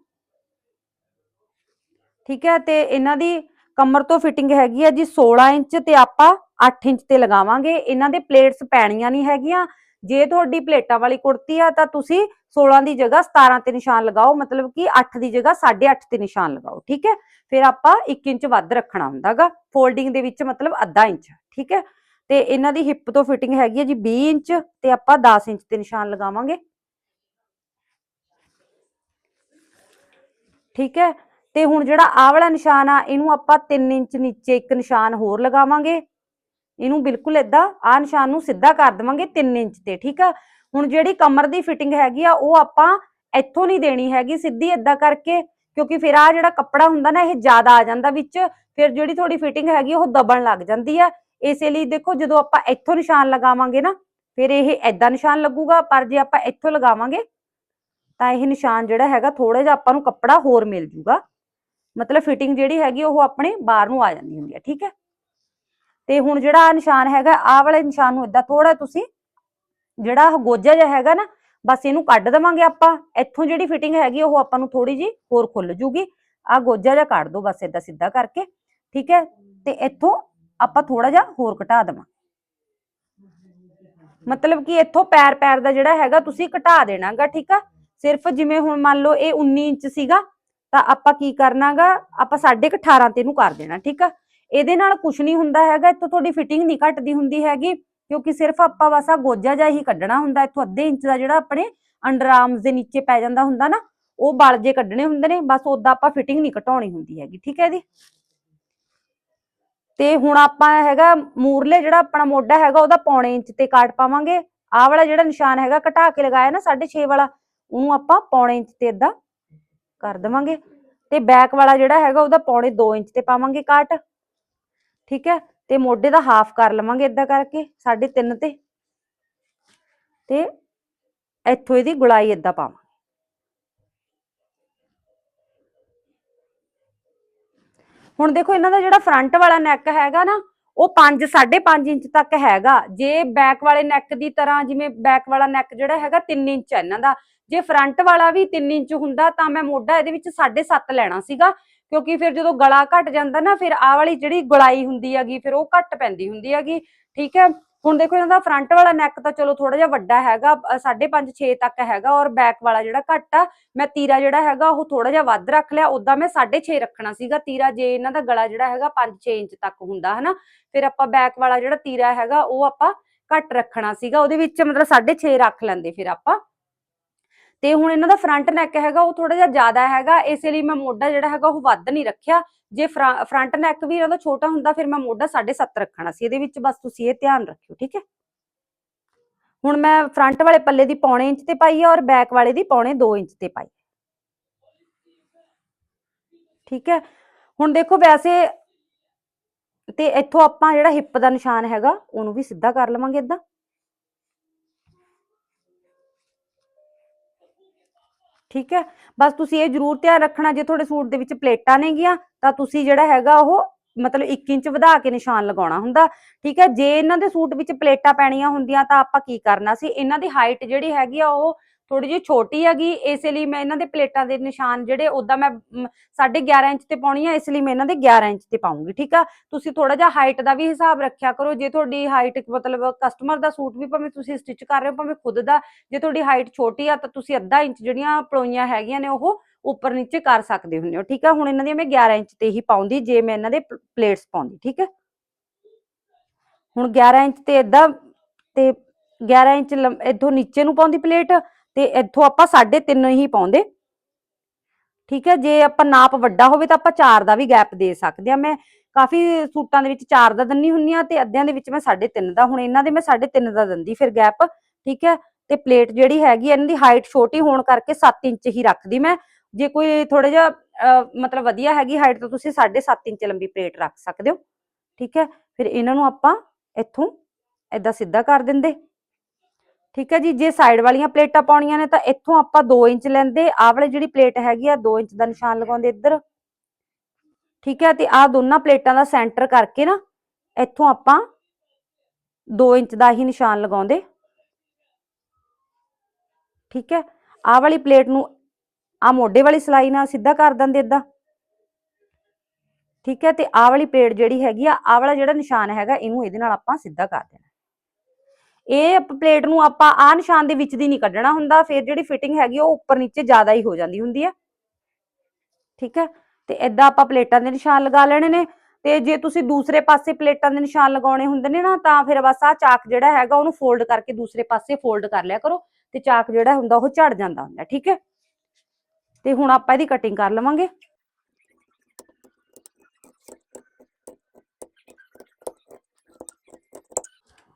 ਠੀਕ ਹੈ, ਤੇ ਇਹਨਾਂ ਦੀ ਕਮਰ ਤੋਂ ਫਿਟਿੰਗ ਹੈਗੀ ਆ ਜੀ 16 ਇੰਚ ਤੇ ਆਪਾਂ 8 ਇੰਚ ਤੇ ਲਗਾਵਾਂਗੇ। ਇਹਨਾਂ ਦੇ ਪਲੇਟਸ ਪੈਣੀਆਂ ਨਹੀਂ ਹੈਗੀਆਂ। ਜੇ ਤੁਹਾਡੀ ਪਲੇਟਾਂ ਵਾਲੀ ਕੁੜਤੀ ਆ ਤਾਂ ਤੁਸੀਂ 16 ਦੀ ਜਗ੍ਹਾ 17 ਤੇ ਨਿਸ਼ਾਨ ਲਗਾਓ, ਮਤਲਬ ਕਿ 8 ਦੀ ਜਗ੍ਹਾ 8.5 ਤੇ ਨਿਸ਼ਾਨ ਲਗਾਓ, ਠੀਕ ਹੈ? ਫਿਰ ਆਪਾਂ 1 ਇੰਚ ਵੱਧ ਰੱਖਣਾ ਹੁੰਦਾਗਾ। ਫੋਲਡਿੰਗ ਦੇ ਵਿੱਚ ਮਤਲਬ ਅੱਧਾ ਇੰਚ, ਠੀਕ ਹੈ? ਤੇ ਇਹਨਾਂ ਦੀ ਹਿੱਪ ਤੋਂ ਫਿਟਿੰਗ ਹੈਗੀ ਹੈ ਜੀ 20 ਇੰਚ ਤੇ ਆਪਾਂ 10 ਇੰਚ ਤੇ ਨਿਸ਼ਾਨ ਲਗਾਵਾਂਗੇ। ਠੀਕ ਹੈ? ਤੇ ਹੁਣ ਜਿਹੜਾ ਆਹ ਵਾਲਾ ਨਿਸ਼ਾਨ ਆ, ਇਹਨੂੰ ਆਪਾਂ 3 ਇੰਚ ਨੀਚੇ ਇੱਕ ਨਿਸ਼ਾਨ ਹੋਰ ਲਗਾਵਾਂਗੇ। ਇਹਨੂੰ ਬਿਲਕੁਲ ਏਦਾਂ ਆਹ ਨਿਸ਼ਾਨ ਨੂੰ ਸਿੱਧਾ ਕਰ ਦੇਵਾਂਗੇ 3 ਇੰਚ ਤੇ, ਠੀਕ ਆ? ਹੁਣ ਜਿਹੜੀ ਕਮਰ ਦੀ ਫਿਟਿੰਗ ਹੈਗੀ ਆ, ਉਹ ਆਪਾਂ ਇੱਥੋਂ ਨਹੀਂ ਦੇਣੀ ਹੈਗੀ, ਸਿੱਧੀ ਏਦਾਂ ਕਰਕੇ, ਕਿਉਂਕਿ ਫਿਰ ਆ ਜਿਹੜਾ ਕੱਪੜਾ ਹੁੰਦਾ ਨਾ, ਇਹ ਜ਼ਿਆਦਾ ਆ ਜਾਂਦਾ ਵਿੱਚ, ਫਿਰ ਜਿਹੜੀ ਤੁਹਾਡੀ ਫਿਟਿੰਗ ਹੈਗੀ ਉਹ ਦਬਣ ਲੱਗ ਜਾਂਦੀ ਆ। ਇਸੇ ਲਈ ਦੇਖੋ ਜਦੋਂ ਆਪਾਂ ਇੱਥੋਂ ਨਿਸ਼ਾਨ ਲਗਾਵਾਂਗੇ ਨਾ, ਫਿਰ ਇਹ ਏਦਾਂ ਨਿਸ਼ਾਨ ਲੱਗੂਗਾ, ਪਰ ਜੇ ਆਪਾਂ ਇੱਥੋਂ ਲਗਾਵਾਂਗੇ, ਤਾਂ ਇਹ ਨਿਸ਼ਾਨ ਜਿਹੜਾ ਹੈਗਾ ਥੋੜਾ ਜਿਹਾ ਆਪਾਂ ਨੂੰ ਕੱਪੜਾ ਹੋਰ ਮਿਲ ਜੂਗਾ। ਮਤਲਬ ਫਿਟਿੰਗ ਜਿਹੜੀ ਹੈਗੀ ਉਹ ਆਪਣੇ ਬਾਹਰ ਨੂੰ ਆ ਜਾਂਦੀ ਹੁੰਦੀ ਹੈ, ਠੀਕ ਹੈ? ਤੇ ਹੁਣ ਜਿਹੜਾ ਆਹ ਨਿਸ਼ਾਨ ਹੈਗਾ, ਆਹ ਵਾਲੇ ਨਿਸ਼ਾਨ ਨੂੰ ਇਦਾਂ ਥੋੜਾ ਤੁਸੀਂ ਜਿਹੜਾ ਆਹ ਗੋਜਾ ਜਿਹਾ ਹੈਗਾ ਨਾ, ਬਸ ਇਹਨੂੰ ਕੱਢ ਦੇਵਾਂਗੇ ਆਪਾਂ। ਇੱਥੋਂ ਜਿਹੜੀ ਫਿਟਿੰਗ ਹੈਗੀ ਉਹ ਆਪਾਂ ਨੂੰ ਥੋੜੀ ਜੀ ਹੋਰ ਖੁੱਲ ਜੂਗੀ। ਆਹ ਗੋਜਾ ਜਿਹਾ ਕੱਢ ਦੋ ਬਸ ਏਦਾਂ ਸਿੱਧਾ ਕਰਕੇ, ਠੀਕ ਹੈ? ਤੇ ਇੱਥੋਂ ਆਪਾਂ ਥੋੜਾ ਜਿਹਾ ਹੋਰ ਘਟਾ ਦੇਵਾਂ। ਮਤਲਬ ਕਿ ਇੱਥੋਂ ਪੈਰ ਪੈਰ ਦਾ ਜਿਹੜਾ ਹੈਗਾ, ਤੁਸੀਂ ਘਟਾ ਦੇਣਾਗਾ, ਠੀਕ ਆ? ਸਿਰਫ ਜਿਵੇਂ ਹੁਣ ਮੰਨ ਲਓ ਇਹ 19 ਇੰਚ ਸੀਗਾ, ਤਾਂ ਆਪਾਂ ਕੀ ਕਰਨਾਗਾ, ਆਪਾਂ 18.5 ਤੇ ਇਹਨੂੰ ਕਰ ਦੇਣਾ, ਠੀਕ ਆ? ਇਹਦੇ ਨਾਲ ਕੁਝ ਨਹੀਂ ਹੁੰਦਾ ਹੈਗਾ, ਇੱਥੋਂ ਤੁਹਾਡੀ ਫਿਟਿੰਗ ਨਹੀਂ ਘਟਦੀ ਹੁੰਦੀ ਹੈਗੀ, ਕਿਉਂਕਿ ਸਿਰਫ ਆਪਾਂ ਬਸ ਆ ਗੋਜਾ ਜਿਹਾ ਹੀ ਕੱਢਣਾ ਹੁੰਦਾ, ਇੱਥੋਂ ਅੱਧੇ ਇੰਚ ਦਾ ਜਿਹੜਾ ਆਪਣੇ ਅੰਡਰ ਆਰਮਸ ਦੇ ਨੀਚੇ ਪੈ ਜਾਂਦਾ ਹੁੰਦਾ ਨਾ, ਉਹ ਬਲ ਜੇ ਕੱਢਣੇ ਹੁੰਦੇ ਨੇ, ਬਸ ਉਦਾਂ ਆਪਾਂ ਫਿਟਿੰਗ ਨਹੀਂ ਘਟਾਉਣੀ ਹੁੰਦੀ ਹੈਗੀ, ਠੀਕ ਹੈ ਜੀ? ਤੇ ਹੁਣ ਆਪਾਂ ਹੈਗਾ ਮੂਰਲੇ ਜਿਹੜਾ ਆਪਣਾ ਮੋਢਾ ਹੈਗਾ ਉਹਦਾ ਪੌਣੇ ਇੰਚ ਤੇ ਕਾਟ ਪਾਵਾਂਗੇ। ਆਹ ਵਾਲਾ ਜਿਹੜਾ ਨਿਸ਼ਾਨ ਹੈਗਾ ਘਟਾ ਕੇ ਲਗਾਇਆ ਨਾ 6.5 ਵਾਲਾ, ਉਹਨੂੰ ਆਪਾਂ ਪੌਣੇ ਇੰਚ ਤੇ ਇਦਾਂ ਕਰ ਦੇਵਾਂਗੇ। ਤੇ ਬੈਕ ਵਾਲਾ ਜਿਹੜਾ ਹੈਗਾ ਉਹਦਾ ਪੌਣੇ 2 ਇੰਚ ਤੇ ਪਾਵਾਂਗੇ ਕਾਟ। ਠੀਕ ਹੈ? ਤੇ ਮੋਢੇ ਦਾ ਹਾਫ ਕਰ ਲਵਾਂਗੇ ਇਦਾਂ ਕਰਕੇ 3.5 ਤੇ। ਤੇ ਇੱਥੋਂ ਇਹਦੀ ਗੁਲਾਈ ਇਦਾਂ ਪਾਵਾਂਗੇ ਹੁਣ ਦੇਖੋ ਇਹਨਾਂ ਦਾ ਜਿਹੜਾ ਫਰੰਟ ਵਾਲਾ ਨੈਕ ਹੈਗਾ ਨਾ, ਉਹ 5 5.5 ਇੰਚ ਤੱਕ ਹੈਗਾ। ਜੇ ਬੈਕ ਵਾਲੇ ਨੈਕ ਦੀ ਤਰ੍ਹਾਂ, ਜਿਵੇਂ ਬੈਕ ਵਾਲਾ ਨੈਕ ਜਿਹੜਾ ਹੈਗਾ 3 ਇੰਚ ਹੈ ਇਹਨਾਂ ਦਾ। ਜੇ ਫਰੰਟ ਵਾਲਾ ਵੀ 3 ਇੰਚ ਹੁੰਦਾ, ਤਾਂ ਮੈਂ ਮੋਢਾ ਇਹਦੇ ਵਿੱਚ 7.5 ਲੈਣਾ ਸੀਗਾ। ਕਿਉਂਕਿ ਫਿਰ ਜਦੋਂ ਗਲਾ ਘਟ ਜਾਂਦਾ ਨਾ, ਫਿਰ ਆਹ ਵਾਲੀ ਜਿਹੜੀ ਗੁਲਾਈ ਹੁੰਦੀ ਹੈਗੀ, ਫਿਰ ਉਹ ਘੱਟ ਪੈਂਦੀ ਹੁੰਦੀ ਹੈਗੀ। ਠੀਕ ਹੈ? ਹੁਣ ਦੇਖੋ ਇਹਨਾਂ ਦਾ ਫਰੰਟ ਵਾਲਾ ਨੈਕ ਤਾਂ ਚਲੋ ਥੋੜਾ ਜਿਹਾ ਵੱਡਾ ਹੈਗਾ 5.5 6 ਤੱਕ ਹੈਗਾ ਔਰ ਬੈਕ ਵਾਲਾ ਜਿਹੜਾ ਘੱਟ ਆ, ਮੈਂ ਤੀਰਾ ਜਿਹੜਾ ਹੈਗਾ ਉਹ ਥੋੜਾ ਜਿਹਾ ਵੱਧ ਰੱਖ ਲਿਆ ਉਦਾਂ ਮੈਂ 6.5 ਰੱਖਣਾ ਸੀਗਾ ਤੀਰਾ, ਜੇ ਇਹਨਾਂ ਦਾ ਗਲਾ ਜਿਹੜਾ ਹੈਗਾ 5-6 ਇੰਚ ਤੱਕ ਹੁੰਦਾ ਹਨਾ, ਫਿਰ ਆਪਾਂ ਬੈਕ ਵਾਲਾ ਜਿਹੜਾ ਤੀਰਾ ਹੈਗਾ ਉਹ ਆਪਾਂ ਘੱਟ ਰੱਖਣਾ ਸੀਗਾ, ਉਹਦੇ ਵਿੱਚ ਮਤਲਬ 6.5 ਰੱਖ ਲੈਂਦੇ ਫਿਰ ਆਪਾਂ। ਤੇ ਹੁਣ ਇਹਨਾਂ ਦਾ ਫਰੰਟ ਨੈਕ ਹੈਗਾ ਉਹ ਥੋੜਾ ਜਿਹਾ ਜ਼ਿਆਦਾ ਹੈਗਾ, ਇਸੇ ਲਈ ਮੈਂ ਮੋਢਾ ਜਿਹੜਾ ਹੈਗਾ ਉਹ ਵੱਧ ਨਹੀਂ ਰੱਖਿਆ ਜੇ ਫਰੰਟ ਨੈਕ ਵੀ ਇਹਨਾਂ ਛੋਟਾ ਹੁੰਦਾ, ਫਿਰ ਮੈਂ ਮੋਢਾ 7.5 ਰੱਖਣਾ ਸੀ, ਇਹਦੇ ਵਿੱਚ ਬਸ ਤੁਸੀਂ ਇਹ ਧਿਆਨ ਰੱਖਿਓ, ਠੀਕ ਹੈ? ਹੁਣ ਮੈਂ ਫਰੰਟ ਵਾਲੇ ਪੱਲੇ ਦੀ ਪੌਣੇ ਇੰਚ ਤੇ ਪਾਈ ਹੈ ਔਰ ਬੈਕ ਵਾਲੇ ਦੀ ਪੌਣੇ 2 ਇੰਚ ਤੇ ਪਾਈ। ਠੀਕ ਹੈ? ਹੁਣ ਦੇਖੋ ਵੈਸੇ ਤੇ ਇੱਥੋਂ ਆਪਾਂ ਜਿਹੜਾ ਹਿੱਪ ਦਾ ਨਿਸ਼ਾਨ ਹੈਗਾ, ਉਹਨੂੰ ਵੀ ਸਿੱਧਾ ਕਰ ਲਵਾਂਗੇ ਇਦਾਂ ਠੀਕ ਹੈ? ਬਸ ਤੁਸੀਂ ਇਹ ਜ਼ਰੂਰ ਧਿਆਨ ਰੱਖਣਾ, ਜੇ ਤੁਹਾਡੇ ਸੂਟ ਦੇ ਵਿੱਚ ਪਲੇਟਾਂ ਨੇਗੀਆਂ ਤਾਂ ਤੁਸੀਂ ਜਿਹੜਾ ਹੈਗਾ ਉਹ ਮਤਲਬ 1 ਇੰਚ ਵਧਾ ਕੇ ਨਿਸ਼ਾਨ ਲਗਾਉਣਾ ਹੁੰਦਾ। ਠੀਕ ਹੈ? ਜੇ ਇਹਨਾਂ ਦੇ ਸੂਟ ਵਿੱਚ ਪਲੇਟਾਂ ਪੈਣੀਆਂ ਹੁੰਦੀਆਂ, ਤਾਂ ਆਪਾਂ ਕੀ ਕਰਨਾ ਸੀ? ਇਹਨਾਂ ਦੀ ਹਾਈਟ ਜਿਹੜੀ ਹੈਗੀ ਆ, ਉਹ ਥੋੜੀ ਜਿਹੀ ਛੋਟੀ ਹੈਗੀ, ਇਸੇ ਲਈ ਮੈਂ ਇਹਨਾਂ ਦੇ ਪਲੇਟਾਂ ਦੇ ਨਿਸ਼ਾਨ ਜਿਹੜੇ ਉਦਾਂ ਮੈਂ 11.5 ਇੰਚ ਤੇ ਪਾਉਣੀ ਆ, ਇਸ ਲਈ ਮੈਂ ਇਹਨਾਂ ਦੇ 11 ਇੰਚ ਤੇ ਪਾਉਂਗੀ ਠੀਕ ਆ? ਤੁਸੀਂ ਥੋੜਾ ਜਿਹਾ ਹਾਈਟ ਦਾ ਵੀ ਹਿਸਾਬ ਰੱਖਿਆ ਕਰੋ, ਜੇ ਤੁਹਾਡੀ ਹਾਈਟ ਮਤਲਬ ਕਸਟਮਰ ਦਾ ਸੂਟ ਵੀ ਭਾਵੇਂ ਤੁਸੀਂ ਸਟਿਚ ਕਰ ਰਹੇ ਹੋ, ਭਾਵੇਂ ਖੁਦ ਦਾ, ਜੇ ਤੁਹਾਡੀ ਹਾਈਟ ਛੋਟੀ ਆ ਤਾਂ ਤੁਸੀਂ ਅੱਧਾ ਇੰਚ ਜਿਹੜੀਆਂ ਪਲੋਈਆਂ ਹੈਗੀਆਂ ਨੇ ਉਹ ਉੱਪਰ ਨੀਚੇ ਕਰ ਸਕਦੇ ਹੁੰਦੇ ਹੋ, ਠੀਕ ਆ? ਹੁਣ ਇਹਨਾਂ ਦੀਆਂ ਮੈਂ 11 ਇੰਚ ਤੇ ਹੀ ਪਾਉਂਦੀ, ਜੇ ਮੈਂ ਇਹਨਾਂ ਦੇ ਪਲੇਟਸ ਪਾਉਂਦੀ, ਠੀਕ ਹੈ ਹੁਣ 11 ਇੰਚ ਤੇ ਇਦਾਂ ਤੇ 11 ਇੰਚ ਲੰਮ- ਨੀਚੇ ਨੂੰ ਪਾਉਂਦੀ ਪਲੇਟ ਤੇ ਇੱਥੋਂ ਆਪਾਂ 3.5 ਹੀ ਪਾਉਂਦੇ। ਠੀਕ ਹੈ ਜੇ ਆਪਾਂ ਨਾਪ ਵੱਡਾ ਹੋਵੇ ਤਾਂ ਆਪਾਂ 4 ਦਾ ਵੀ ਗੈਪ ਦੇ ਸਕਦੇ ਆ ਮੈਂ ਕਾਫੀ ਸੂਟਾਂ ਦੇ ਵਿੱਚ 4 ਦਾ ਦੰਨੀ ਹੁੰਨੀ ਆ ਤੇ ਅੱਧਿਆਂ ਦੇ ਵਿੱਚ ਮੈਂ 3.5 ਦਾ। ਹੁਣ ਇਹਨਾਂ ਦੇ ਮੈਂ 3.5 ਦਾ ਦੰਦੀ ਫਿਰ ਗੈਪ ਠੀਕ ਹੈ ਤੇ ਪਲੇਟ ਜਿਹੜੀ ਹੈਗੀ ਆ, ਇਹਨਾਂ ਦੀ ਹਾਈਟ ਛੋਟੀ ਹੋਣ ਕਰਕੇ 7 ਇੰਚ ਹੀ ਰੱਖਦੀ ਮੈਂ। ਜੇ ਕੋਈ ਥੋੜਾ ਜਿਹਾ ਮਤਲਬ ਵਧੀਆ ਹੈਗੀ ਹਾਈਟ ਤਾਂ ਤੁਸੀਂ 7.5 ਇੰਚ ਲੰਬੀ ਪਲੇਟ ਰੱਖ ਸਕਦੇ ਹੋ। ਠੀਕ ਹੈ ਫਿਰ ਇਹਨਾਂ ਨੂੰ ਆਪਾਂ ਇੱਥੋਂ ਏਦਾਂ ਸਿੱਧਾ ਕਰ ਦਿੰਦੇ। ਠੀਕ ਹੈ ਜੀ, ਜੇ ਸਾਈਡ ਵਾਲੀਆਂ ਪਲੇਟਾਂ ਪਾਉਣੀਆਂ ਨੇ ਤਾਂ ਇੱਥੋਂ ਆਪਾਂ 2 ਇੰਚ ਲੈਂਦੇ, ਆਹ ਵਾਲੀ ਜਿਹੜੀ ਪਲੇਟ ਹੈਗੀ ਆ 2 ਇੰਚ ਦਾ ਨਿਸ਼ਾਨ ਲਗਾਉਂਦੇ ਇੱਧਰ। ਠੀਕ ਹੈ, ਤੇ ਆਹ ਦੋਨਾਂ ਪਲੇਟਾਂ ਦਾ ਸੈਂਟਰ ਕਰਕੇ ਨਾ, ਇੱਥੋਂ ਆਪਾਂ 2 ਇੰਚ ਦਾ ਹੀ ਨਿਸ਼ਾਨ ਲਗਾਉਂਦੇ। ਠੀਕ ਹੈ, ਆਹ ਵਾਲੀ ਪਲੇਟ ਨੂੰ ਆ ਮੋਢੇ ਵਾਲੀ ਸਲਾਈ ਨਾਲ ਸਿੱਧਾ ਕਰ ਦਿੰਦੇ ਇਦਾਂ ਠੀਕ ਹੈ, ਤੇ ਆਹ ਵਾਲੀ ਪਲੇਟ ਜਿਹੜੀ ਹੈਗੀ ਆ, ਆਹ ਵਾਲਾ ਜਿਹੜਾ ਨਿਸ਼ਾਨ ਹੈਗਾ, ਇਹਨੂੰ ਇਹਦੇ ਨਾਲ ਆਪਾਂ ਸਿੱਧਾ ਕਰ ਦੇਣਾ। ਇਹ ਪਲੇਟ ਨੂੰ ਆਪਾਂ ਆਹ ਨਿਸ਼ਾਨ ਦੇ ਵਿੱਚ ਦੀ ਨਹੀਂ ਕੱਢਣਾ ਹੁੰਦਾ ਫਿਰ ਜਿਹੜੀ ਫਿਟਿੰਗ ਹੈਗੀ ਆ, ਉਹ ਉੱਪਰ ਨੀਚੇ ਜ਼ਿਆਦਾ ਹੀ ਹੋ ਜਾਂਦੀ ਹੁੰਦੀ ਹੈ ਠੀਕ ਹੈ? ਤੇ ਇਦਾਂ ਆਪਾਂ ਪਲੇਟਾਂ ਦੇ ਨਿਸ਼ਾਨ ਲਗਾ ਲੈਣੇ ਨੇ ਤੇ ਜੇ ਤੁਸੀਂ ਦੂਸਰੇ ਪਾਸੇ ਪਲੇਟਾਂ ਦੇ ਨਿਸ਼ਾਨ ਲਗਾਉਣੇ ਹੁੰਦੇ ਨੇ ਨਾ ਤਾਂ ਫਿਰ ਬਸ ਆਹ ਚਾਕ ਜਿਹੜਾ ਹੈਗਾ ਉਹਨੂੰ ਫੋਲਡ ਕਰਕੇ ਦੂਸਰੇ ਪਾਸੇ ਫੋਲਡ ਕਰ ਲਿਆ ਕਰੋ ਤੇ ਚਾਕ ਜਿਹੜਾ ਹੁੰਦਾ ਉਹ ਝੜ ਜਾਂਦਾ ਹੁੰਦਾ ਠੀਕ ਹੈ? ਤੇ ਹੁਣ ਆਪਾਂ ਇਹਦੀ ਕਟਿੰਗ ਕਰ ਲਵਾਂਗੇ।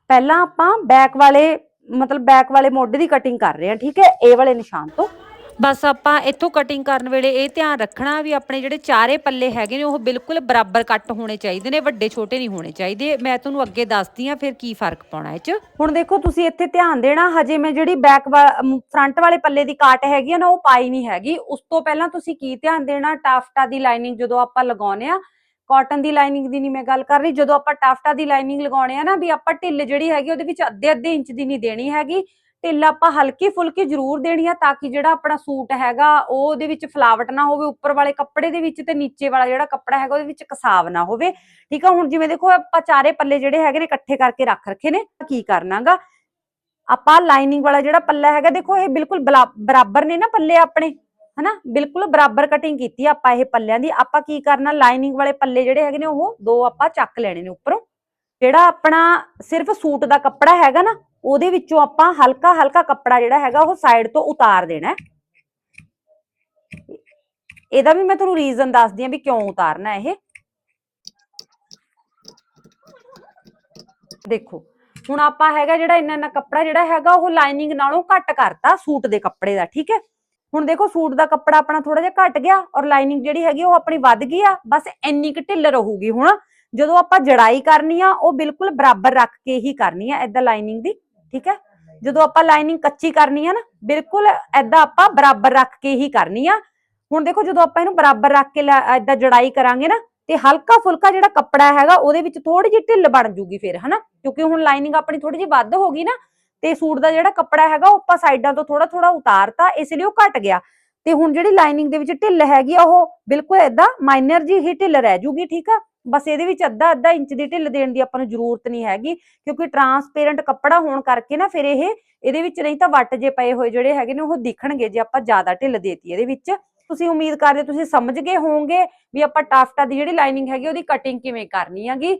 ਪਹਿਲਾਂ ਆਪਾਂ ਬੈਕ ਵਾਲੇ ਮਤਲਬ ਬੈਕ ਵਾਲੇ ਮੋਢੇ ਦੀ ਕਟਿੰਗ ਕਰ ਰਹੇ ਹਾਂ ਠੀਕ ਹੈ? ਇਹ ਵਾਲੇ ਨਿਸ਼ਾਨ ਤੋਂ। ਬਸ ਆਪਾਂ ਇੱਥੋਂ ਕਟਿੰਗ ਕਰਨ ਵੇਲੇ ਇਹ ਧਿਆਨ ਰੱਖਣਾ ਵੀ ਆਪਣੇ ਜਿਹੜੇ ਚਾਰੇ ਪੱਲੇ ਹੈਗੇ ਨੇ ਉਹ ਬਿਲਕੁਲ ਬਰਾਬਰ ਕੱਟ ਹੋਣੇ ਚਾਹੀਦੇ ਨੇ ਵੱਡੇ ਛੋਟੇ ਨਹੀਂ ਹੋਣੇ ਚਾਹੀਦੇ। ਮੈਂ ਤੁਹਾਨੂੰ ਅੱਗੇ ਦੱਸਦੀ ਆ ਫਿਰ ਕੀ ਫ਼ਰਕ ਪਾਉਣਾ ਇਹ ਚ। ਹੁਣ ਦੇਖੋ ਤੁਸੀਂ ਇੱਥੇ ਧਿਆਨ ਦੇਣਾ ਹਜੇ ਮੈਂ ਜਿਹੜੀ ਬੈਕ ਫਰੰਟ ਵਾਲੇ ਪੱਲੇ ਦੀ ਕਾਟ ਹੈਗੀ ਆ ਨਾ ਉਹ ਪਾਈ ਨਹੀਂ ਹੈਗੀ। ਉਸ ਤੋਂ ਪਹਿਲਾਂ ਤੁਸੀਂ ਕੀ ਧਿਆਨ ਦੇਣਾ ਟਾਫਟਾ ਦੀ ਲਾਈਨਿੰਗ ਜਦੋਂ ਆਪਾਂ ਲਗਾਉਨੇ ਆ ਕਾਟਨ ਦੀ ਲਾਈਨਿੰਗ ਦੀ ਨਹੀਂ ਮੈਂ ਗੱਲ ਕਰ ਰਹੀ। ਜਦੋਂ ਆਪਾਂ ਟਾਫਟਾ ਦੀ ਲਾਈਨਿੰਗ ਲਗਾਉਣੇ ਆ ਨਾ ਵੀ ਆਪਾਂ ਢਿੱਲ ਜਿਹੜੀ ਹੈਗੀ ਉਹਦੇ ਵਿੱਚ ਅੱਧੇ ਅੱਧੇ ਇੰਚ ਦੀ ਨਹੀਂ ਦੇਣੀ ਹੈਗੀ। ਢਿੱਲ ਆਪਾਂ ਹਲਕੀ ਫੁਲਕੀ ਜ਼ਰੂਰ ਦੇਣੀ ਆ ਤਾਂ ਕਿ ਜਿਹੜਾ ਆਪਣਾ ਸੂਟ ਹੈਗਾ ਉਹ ਉਹਦੇ ਵਿੱਚ ਫਲਾਵਟ ਨਾ ਹੋਵੇ, ਉੱਪਰ ਵਾਲੇ ਕੱਪੜੇ ਦੇ ਵਿੱਚ ਤੇ ਨੀਚੇ ਵਾਲਾ ਜਿਹੜਾ ਕੱਪੜਾ ਹੈਗਾ ਉਹਦੇ ਵਿੱਚ ਕਸਾਵ ਨਾ ਹੋਵੇ। ਠੀਕ ਆ, ਹੁਣ ਜਿਵੇਂ ਦੇਖੋ ਆਪਾਂ ਚਾਰੇ ਪੱਲੇ ਜਿਹੜੇ ਹੈਗੇ ਨੇ ਇਕੱਠੇ ਕਰਕੇ ਰੱਖ ਰੱਖੇ ਨੇ ਕੀ ਕਰਨਾਗਾ? ਆਪਾਂ ਲਾਈਨਿੰਗ ਵਾਲਾ ਜਿਹੜਾ ਪੱਲਾ ਹੈਗਾ, ਦੇਖੋ ਇਹ ਬਿਲਕੁਲ ਬਲਾ- ਬਰਾਬਰ ਨੇ ਨਾ ਪੱਲੇ ਆਪਣੇ। ਹਨਾ? ਬਿਲਕੁਲ ਬਰਾਬਰ ਕਟਿੰਗ ਕੀਤੀ ਆ ਆਪਾਂ ਇਹ ਪੱਲਿਆਂ ਦੀ। ਆਪਾਂ ਕੀ ਕਰਨਾ? ਲਾਈਨਿੰਗ ਵਾਲੇ ਪੱਲੇ ਜਿਹੜੇ ਹੈਗੇ ਨੇ, ਉਹ ਦੋ ਆਪਾਂ ਚੱਕ ਲੈਣੇ ਨੇ ਉੱਪਰੋਂ। ਜਿਹੜਾ ਆਪਣਾ ਸਿਰਫ ਸੂਟ ਦਾ ਕੱਪੜਾ ਹੈਗਾ ਨਾ, ਉਹਦੇ ਵਿੱਚੋਂ ਆਪਾਂ ਹਲਕਾ ਹਲਕਾ ਕੱਪੜਾ ਜਿਹੜਾ ਹੈਗਾ, ਉਹ ਸਾਈਡ ਤੋਂ ਉਤਾਰ ਦੇਣਾ ਇਹਦਾ ਵੀ ਮੈਂ ਤੁਹਾਨੂੰ ਰੀਜ਼ਨ ਦੱਸਦੀ ਆ ਵੀ ਕਿਉਂ ਉਤਾਰਨਾ ਇਹ। ਦੇਖੋ, ਹੁਣ ਆਪਾਂ ਹੈਗਾ ਜਿਹੜਾ ਇੰਨਾ ਇੰਨਾ ਕੱਪੜਾ ਜਿਹੜਾ ਹੈਗਾ, ਉਹ ਲਾਈਨਿੰਗ ਨਾਲੋਂ ਘੱਟ ਕਰਤਾ ਸੂਟ ਦੇ ਕੱਪੜੇ ਦਾ, ਠੀਕ ਹੈ? ਹੁਣ ਦੇਖੋ ਸੂਟ ਦਾ ਕੱਪੜਾ ਆਪਣਾ ਥੋੜਾ ਜਿਹਾ ਘਟ ਗਿਆ ਔਰ ਲਾਈਨਿੰਗ ਜਿਹੜੀ ਹੈਗੀ ਉਹ ਆਪਣੀ ਵੱਧ ਗਈ ਆ, ਬਸ ਇੰਨੀ ਕੁ ਢਿੱਲ ਰਹੂਗੀ ਹੁਣ। ਜਦੋਂ ਆਪਾਂ ਜੜਾਈ ਕਰਨੀ ਆ, ਉਹ ਬਿਲਕੁਲ ਬਰਾਬਰ ਰੱਖ ਕੇ ਹੀ ਕਰਨੀ ਆ ਏਦਾਂ ਲਾਈਨਿੰਗ ਦੀ, ਠੀਕ ਹੈ? ਜਦੋਂ ਆਪਾਂ ਲਾਈਨਿੰਗ ਕੱਚੀ ਕਰਨੀ ਆ ਨਾ, ਬਿਲਕੁਲ ਏਦਾਂ ਆਪਾਂ ਬਰਾਬਰ ਰੱਖ ਕੇ ਹੀ ਕਰਨੀ ਆ। ਹੁਣ ਦੇਖੋ ਜਦੋਂ ਆਪਾਂ ਇਹਨੂੰ ਬਰਾਬਰ ਰੱਖ ਕੇ ਏਦਾਂ ਜੜਾਈ ਕਰਾਂਗੇ ਨਾ, ਤੇ ਹਲਕਾ ਫੁਲਕਾ ਜਿਹੜਾ ਕੱਪੜਾ ਹੈਗਾ, ਉਹਦੇ ਵਿੱਚ ਥੋੜੀ ਜਿਹੀ ਢਿੱਲ ਬਣ ਜੂਗੀ ਫਿਰ, ਹਨਾ? ਕਿਉਂਕਿ ਹੁਣ ਲਾਈਨਿੰਗ ਆਪਣੀ ਥੋੜੀ ਜਿਹੀ ਵੱਧ ਹੋ ਗਈ ਨਾ ਤੇ ਸੂਟ ਦਾ ਜਿਹੜਾ ਕੱਪੜਾ ਹੈਗਾ ਉਹ ਆਪਾਂ ਸਾਈਡਾਂ ਤੋਂ ਥੋੜਾ ਥੋੜਾ ਉਤਾਰਤਾ, ਇਸ ਲਈ ਉਹ ਘਟ ਗਿਆ। ਤੇ ਹੁਣ ਜਿਹੜੀ ਲਾਈਨਿੰਗ ਦੇ ਵਿੱਚ ਢਿੱਲ ਹੈਗੀ ਆ, ਉਹ ਬਿਲਕੁਲ ਏਦਾਂ ਮਾਈਨਰ ਜੀ ਹੀ ਢਿੱਲ ਰਹਿ ਜੂਗੀ, ਠੀਕ ਆ? ਬਸ ਇਹਦੇ ਵਿੱਚ ਅੱਧਾ ਅੱਧਾ ਇੰਚ ਦੀ ਢਿੱਲ ਦੇਣ ਦੀ ਆਪਾਂ ਨੂੰ ਜ਼ਰੂਰਤ ਨਹੀਂ ਹੈਗੀ, ਕਿਉਂਕਿ ਟਰਾਂਸਪੇਰੈਂਟ ਕੱਪੜਾ ਹੋਣ ਕਰਕੇ ਨਾ ਫਿਰ ਇਹ, ਇਹਦੇ ਵਿੱਚ ਨਹੀਂ ਤਾਂ ਵੱਟ ਜੇ ਪਏ ਹੋਏ ਜਿਹੜੇ ਹੈਗੇ ਨੇ, ਉਹ ਦਿਖਣਗੇ ਜੇ ਆਪਾਂ ਜ਼ਿਆਦਾ ਢਿੱਲ ਦੇਤੀ ਇਹਦੇ ਵਿੱਚ। ਤੁਸੀਂ ਉਮੀਦ ਕਰਦੇ ਤੁਸੀਂ ਸਮਝ ਗਏ ਹੋਵੋਗੇ ਵੀ ਆਪਾਂ ਟਾਫਟਾ ਦੀ ਜਿਹੜੀ ਲਾਈਨਿੰਗ ਹੈਗੀ, ਉਹਦੀ ਕਟਿੰਗ ਕਿਵੇਂ ਕਰਨੀ ਹੈਗੀ।